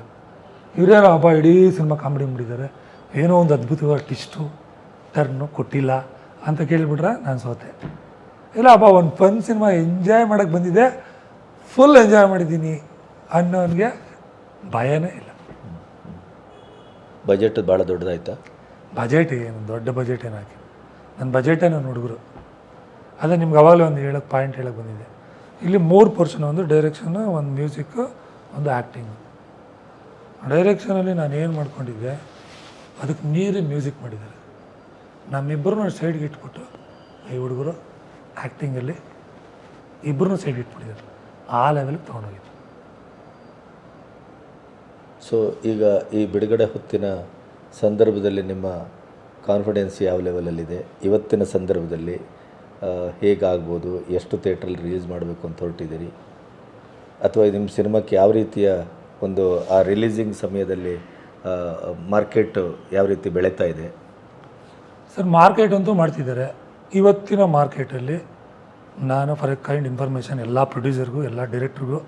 Speaker 1: ಇವರೇನೋ ಹಬ್ಬ ಇಡೀ ಸಿನಿಮಾ ಕಾಮಿಡಿ ಮಾಡಿದ್ದಾರೆ. ಏನೋ ಒಂದು ಅದ್ಭುತವಾದ ಟಿಸ್ಟು ಟರ್ನು ಕೊಟ್ಟಿಲ್ಲ ಅಂತ ಕೇಳಿಬಿಟ್ರೆ ನಾನು ಸೋತೆ. ಇಲ್ಲ ಅಪ್ಪ ಒಂದು ಫನ್ ಸಿನಿಮಾ ಎಂಜಾಯ್ ಮಾಡೋಕ್ಕೆ ಬಂದಿದೆ ಫುಲ್ ಎಂಜಾಯ್ ಮಾಡಿದ್ದೀನಿ ಅನ್ನೋನಿಗೆ ಭಯನೇ ಇಲ್ಲ.
Speaker 2: ಬಜೆಟ್ ಭಾಳ ದೊಡ್ಡದಾಯ್ತಾ?
Speaker 1: ಬಜೆಟ್ ಏನು ದೊಡ್ಡ ಬಜೆಟ್ ಏನು ಹಾಕಿ. ನನ್ನ ಬಜೆಟೇ ನನ್ನ ಹುಡುಗರು. ಅದೇ ನಿಮ್ಗೆ ಅವಾಗಲೇ ಒಂದು ಹೇಳೋಕ್ಕೆ ಪಾಯಿಂಟ್ ಹೇಳಕ್ಕೆ ಬಂದಿದೆ ಇಲ್ಲಿ ಮೂರು ಪರ್ಸನ್ ಒಂದು ಡೈರೆಕ್ಷನ್ನು ಒಂದು ಮ್ಯೂಸಿಕ್ಕು ಒಂದು ಆ್ಯಕ್ಟಿಂಗ್ ಡೈರೆಕ್ಷನಲ್ಲಿ ನಾನು ಏನು ಮಾಡ್ಕೊಂಡಿದ್ದೆ ಅದಕ್ಕೆ ನೀರು ಮ್ಯೂಸಿಕ್ ಮಾಡಿದ್ದಾರೆ. ನಮ್ಮಿಬ್ಬರನ್ನ ಸೈಡ್ಗೆ ಇಟ್ಬಿಟ್ಟು ಈ ಹುಡುಗರು ಆ್ಯಕ್ಟಿಂಗಲ್ಲಿ ಇಬ್ಬರೂ ಸೈಡ್ ಇಟ್ಬಿಟ್ಟಿದ್ದಾರೆ. ಆ ಲೆವೆಲ್ಗೆ ತೊಗೊಂಡೋಗಿದ್ದು.
Speaker 2: ಸೊ ಈಗ ಈ ಬಿಡುಗಡೆ ಹೊತ್ತಿನ ಸಂದರ್ಭದಲ್ಲಿ ನಿಮ್ಮ ಕಾನ್ಫಿಡೆನ್ಸ್ ಯಾವ ಲೆವೆಲಲ್ಲಿದೆ ಇವತ್ತಿನ ಸಂದರ್ಭದಲ್ಲಿ ಹೇಗಾಗ್ಬೋದು? ಎಷ್ಟು ಥಿಯೇಟ್ರಲ್ಲಿ ರಿಲೀಸ್ ಮಾಡಬೇಕು ಅಂತ ಹೊರಟಿದ್ದೀರಿ? ಅಥವಾ ನಿಮ್ಮ ಸಿನಿಮಾಕ್ಕೆ ಯಾವ ರೀತಿಯ ಒಂದು ಆ ರಿಲೀಸಿಂಗ್ ಸಮಯದಲ್ಲಿ ಮಾರ್ಕೆಟ್ ಯಾವ ರೀತಿ ಬೆಳೀತಾ ಇದೆ?
Speaker 1: ಸರ್ ಮಾರ್ಕೆಟ್ ಅಂತೂ ಮಾಡ್ತಿದ್ದಾರೆ. ಇವತ್ತಿನ ಮಾರ್ಕೆಟಲ್ಲಿ ನಾನು ಫಾರ್ ಎ ಕೈಂಡ್ ಇನ್ಫಾರ್ಮೇಷನ್ ಎಲ್ಲ ಪ್ರೊಡ್ಯೂಸರ್ಗೂ ಎಲ್ಲ ಡೈರೆಕ್ಟ್ರಿಗೂ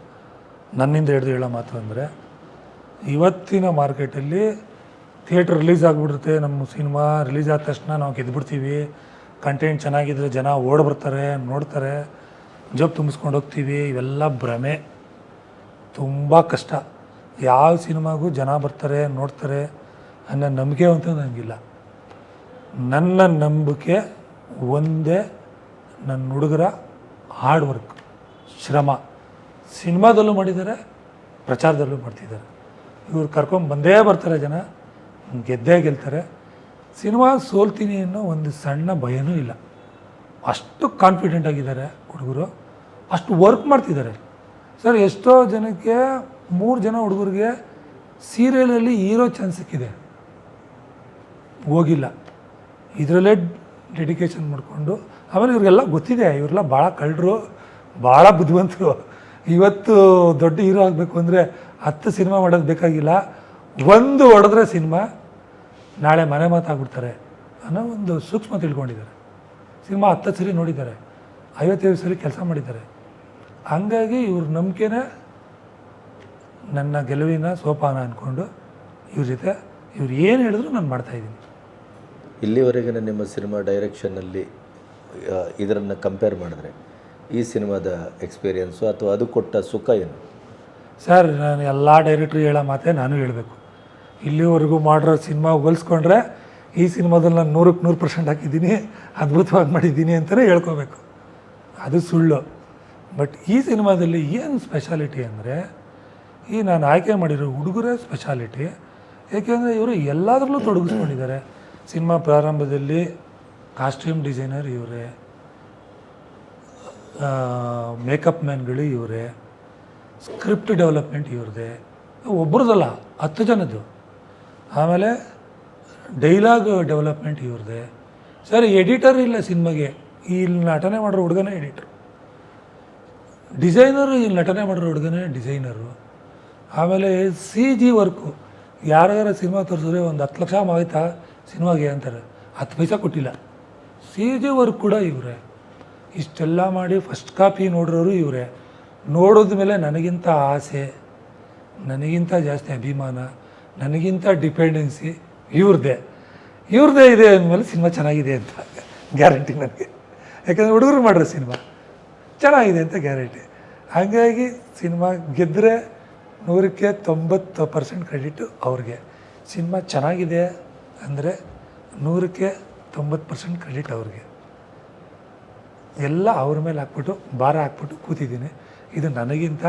Speaker 1: ನನ್ನಿಂದ ಹಿಡಿದು ಹೇಳೋ ಮಾತು ಅಂದರೆ, ಇವತ್ತಿನ ಮಾರ್ಕೆಟಲ್ಲಿ ಥಿಯೇಟ್ರ್ ರಿಲೀಸ್ ಆಗಿಬಿಡುತ್ತೆ. ನಮ್ಮ ಸಿನಿಮಾ ರಿಲೀಸ್ ಆದ ತಕ್ಷಣ ನಾವು ಗೆದ್ಬಿಡ್ತೀವಿ. ಕಂಟೆಂಟ್ ಚೆನ್ನಾಗಿದ್ರೆ ಜನ ಓಡ್ ಬರ್ತಾರೆ ನೋಡ್ತಾರೆ. ಜಬ್ ತುಂಬಿಸ್ಕೊಂಡು ಹೋಗ್ತೀವಿ. ಇವೆಲ್ಲ ಭ್ರಮೆ. ತುಂಬ ಕಷ್ಟ. ಯಾವ ಸಿನಿಮಾಗೂ ಜನ ಬರ್ತಾರೆ, ನೋಡ್ತಾರೆ ಅನ್ನೋ ನಂಬಿಕೆ ಅಂತ ನನಗಿಲ್ಲ ನನ್ನ ನಂಬಿಕೆ ಒಂದೇ ನನ್ನ ಹುಡುಗರ ಹಾರ್ಡ್ ವರ್ಕ್ ಶ್ರಮ. ಸಿನಿಮಾದಲ್ಲೂ ಮಾಡಿದ್ದಾರೆ, ಪ್ರಚಾರದಲ್ಲೂ ಮಾಡ್ತಿದ್ದಾರೆ. ಇವ್ರು ಕರ್ಕೊಂಡು ಬಂದೇ ಬರ್ತಾರೆ ಜನ, ಗೆದ್ದೇ ಗೆಲ್ತಾರೆ. ಸಿನಿಮಾ ಸೋಲ್ತೀನಿ ಅನ್ನೋ ಒಂದು ಸಣ್ಣ ಭಯನೂ ಇಲ್ಲ. ಅಷ್ಟು ಕಾನ್ಫಿಡೆಂಟ್ ಆಗಿದ್ದಾರೆ ಹುಡುಗರು, ಅಷ್ಟು ವರ್ಕ್ ಮಾಡ್ತಿದ್ದಾರೆ. ಸರ್, ಎಷ್ಟೋ ಜನಕ್ಕೆ, ಮೂರು ಜನ ಹುಡುಗರಿಗೆ ಸೀರಿಯಲಲ್ಲಿ ಹೀರೋ ಚಾನ್ಸ್ ಸಿಕ್ಕಿದೆ. ಹೋಗಿಲ್ಲ. ಇದರಲ್ಲೇ ಡೆಡಿಕೇಶನ್ ಮಾಡಿಕೊಂಡು, ಆಮೇಲೆ ಇವ್ರಿಗೆಲ್ಲ ಗೊತ್ತಿದೆ, ಇವರೆಲ್ಲ ಭಾಳ ಕಳ್ಳರು, ಭಾಳ ಬುದ್ಧಿವಂತರು. ಇವತ್ತು ದೊಡ್ಡ ಹೀರೋ ಆಗಬೇಕು ಅಂದರೆ ಹತ್ತು ಸಿನಿಮಾ ಮಾಡೋದು ಬೇಕಾಗಿಲ್ಲ. ಒಂದು ಹೊಡೆದ್ರೆ ಸಿನಿಮಾ, ನಾಳೆ ಮನೆ ಮಾತಾಗ್ಬಿಡ್ತಾರೆ ಅನ್ನೋ ಒಂದು ಸೂಕ್ಷ್ಮ ತಿಳ್ಕೊಂಡಿದ್ದಾರೆ. ಸಿನಿಮಾ ಹತ್ತು ಸರಿ ನೋಡಿದ್ದಾರೆ, ಐವತ್ತೈದು ಸರಿ ಕೆಲಸ ಮಾಡಿದ್ದಾರೆ. ಹಂಗಾಗಿ ಇವ್ರ ನಂಬಿಕೆನೇ ನನ್ನ ಗೆಲುವಿನ ಸೋಪಾನ ಅಂದ್ಕೊಂಡು ಇವ್ರ ಜೊತೆ ಇವ್ರು ಏನು ಹೇಳಿದ್ರು ನಾನು ಮಾಡ್ತಾಯಿದ್ದೀನಿ
Speaker 2: ಇಲ್ಲಿವರೆಗಿನ ನಿಮ್ಮ ಸಿನಿಮಾ ಡೈರೆಕ್ಷನ್ನಲ್ಲಿ ಇದರನ್ನು ಕಂಪೇರ್ ಮಾಡಿದ್ರೆ ಈ ಸಿನಿಮಾದ ಎಕ್ಸ್ಪೀರಿಯನ್ಸು ಅಥವಾ ಅದು ಕೊಟ್ಟ ಸುಖ ಏನು?
Speaker 1: ಸರ್, ನಾನು ಎಲ್ಲ ಡೈರೆಕ್ಟ್ರು ಹೇಳೋ ಮಾತೇ ನಾನು ಹೇಳಬೇಕು. ಇಲ್ಲಿವರೆಗೂ ಮಾಡಿರೋ ಸಿನಿಮಾ ಹೋಲಿಸ್ಕೊಂಡ್ರೆ ಈ ಸಿನಿಮಾದಲ್ಲಿ ನಾನು ನೂರಕ್ಕೆ ನೂರು ಪರ್ಸೆಂಟ್ ಹಾಕಿದ್ದೀನಿ, ಅದ್ಭುತವಾಗಿ ಮಾಡಿದ್ದೀನಿ ಅಂತಲೇ ಹೇಳ್ಕೋಬೇಕು. ಅದು ಸುಳ್ಳು. ಬಟ್ ಈ ಸಿನಿಮಾದಲ್ಲಿ ಏನು ಸ್ಪೆಷಾಲಿಟಿ ಅಂದರೆ, ಈ ನಾನು ಆಯ್ಕೆ ಮಾಡಿರೋ ಹುಡುಗರೇ ಸ್ಪೆಷಾಲಿಟಿ ಏಕೆಂದರೆ ಇವರು ಎಲ್ಲದರಲ್ಲೂ ತೊಡಗಿಸ್ಕೊಂಡಿದ್ದಾರೆ. ಸಿನಿಮಾ ಪ್ರಾರಂಭದಲ್ಲಿ ಕಾಸ್ಟ್ಯೂಮ್ ಡಿಸೈನರ್ ಇವರೇ ಮೇಕಪ್ ಮ್ಯಾನ್ಗಳು ಇವರೇ, ಸ್ಕ್ರಿಪ್ಟ್ ಡೆವಲಪ್ಮೆಂಟ್ ಇವ್ರದೇ ಒಬ್ಬರದಲ್ಲ ಹತ್ತು ಜನದ್ದು. ಆಮೇಲೆ ಡೈಲಾಗ್ ಡೆವಲಪ್ಮೆಂಟ್ ಇವ್ರದೇ ಸರ್, ಎಡಿಟರ್ ಇಲ್ಲ ಸಿನಿಮಾಗೆ. ಇಲ್ಲಿ ನಟನೆ ಮಾಡಿರೋ ಹುಡುಗನೇ ಎಡಿಟ್ರು. ಡಿಸೈನರು ಇಲ್ಲಿ ನಟನೆ ಮಾಡಿರೋ ಹುಡುಗನೇ ಡಿಸೈನರು. ಆಮೇಲೆ ಸಿ ಜಿ ವರ್ಕು. ಯಾರ್ಯಾರ ಸಿನಿಮಾ ತೋರಿಸಿದ್ರೆ ಒಂದು ಹತ್ತು ಲಕ್ಷ ಆಯ್ತಾ ಸಿನಿಮಾಗೆ ಅಂತಾರೆ. ಹತ್ತು ಪೈಸಾ ಕೊಟ್ಟಿಲ್ಲ. ಸಿ ವರ್ಕ್ ಕೂಡ ಇವರೇ. ಇಷ್ಟೆಲ್ಲ ಮಾಡಿ ಫಸ್ಟ್ ಕಾಪಿ ನೋಡಿರೋರು ಇವರೇ. ನೋಡೋದ ಮೇಲೆ ನನಗಿಂತ ಆಸೆ, ನನಗಿಂತ ಜಾಸ್ತಿ ಅಭಿಮಾನ, ನನಗಿಂತ ಡಿಪೆಂಡೆನ್ಸಿ ಇವ್ರದ್ದೇ ಇವ್ರದ್ದೇ ಇದೆ ಅಂದಮೇಲೆ ಸಿನಿಮಾ ಚೆನ್ನಾಗಿದೆ ಅಂತ ಗ್ಯಾರಂಟಿ ನನಗೆ. ಯಾಕಂದರೆ ಹುಡುಗರು ಮಾಡಿರೋ ಸಿನಿಮಾ. ಚೆನ್ನಾಗಿದೆ ಅಂತ ಗ್ಯಾರಂಟಿ ಹಾಗಾಗಿ ಸಿನಿಮಾ ಗೆದ್ದರೆ ನೂರಕ್ಕೆ ತೊಂಬತ್ತು ಪರ್ಸೆಂಟ್ ಕ್ರೆಡಿಟು ಅವ್ರಿಗೆ. ಸಿನಿಮಾ ಚೆನ್ನಾಗಿದೆ. ಅಂದರೆ ನೂರಕ್ಕೆ ತೊಂಬತ್ತು ಪರ್ಸೆಂಟ್ ಕ್ರೆಡಿಟ್ ಅವ್ರಿಗೆ. ಎಲ್ಲ ಅವ್ರ ಮೇಲೆ ಹಾಕ್ಬಿಟ್ಟು ಭಾರ ಹಾಕ್ಬಿಟ್ಟು ಕೂತಿದ್ದೀನಿ. ಇದು ನನಗಿಂತ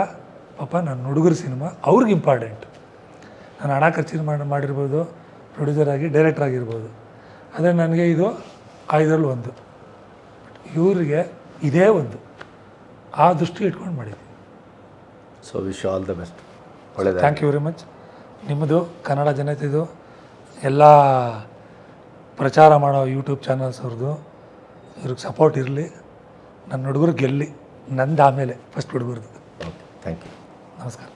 Speaker 1: ಪಾಪ ನನ್ನ ಹುಡುಗರ ಸಿನಿಮಾ ಅವ್ರಿಗೆ ಇಂಪಾರ್ಟೆಂಟ್ ನಾನು ಹಣ ಖರ್ಚಿನ ಮಾಡಿ ಮಾಡಿರ್ಬೋದು ಪ್ರೊಡ್ಯೂಸರ್ ಆಗಿ ಡೈರೆಕ್ಟರ್ ಆಗಿರ್ಬೋದು. ಆದರೆ ನನಗೆ ಇದು ಐದರಲ್ಲಿ ಒಂದು. ಇವರಿಗೆ ಇದೇ ಒಂದು. ಆ ದೃಷ್ಟಿ ಇಟ್ಕೊಂಡು ಮಾಡಿದ್ದೀನಿ.
Speaker 2: So wish all the best ಒಳ್ಳೆ
Speaker 1: ಥ್ಯಾಂಕ್ ಯು ವೆರಿ ಮಚ್ ನಿಮ್ಮದು ಕನ್ನಡ ಜನತೆದು ಎಲ್ಲ ಪ್ರಚಾರ ಮಾಡೋ ಯೂಟ್ಯೂಬ್ ಚಾನಲ್ಸ್ ಅವ್ರದ್ದು ಇವ್ರಿಗೆ ಸಪೋರ್ಟ್ ಇರಲಿ. ನನ್ನ ಹುಡುಗರು ಗೆಲ್ಲಿ ನಂದು ಆಮೇಲೆ ಫಸ್ಟ್ ಹುಡುಗರದ್ದು
Speaker 2: ಓಕೆ ಥ್ಯಾಂಕ್ ಯು
Speaker 1: ನಮಸ್ಕಾರ.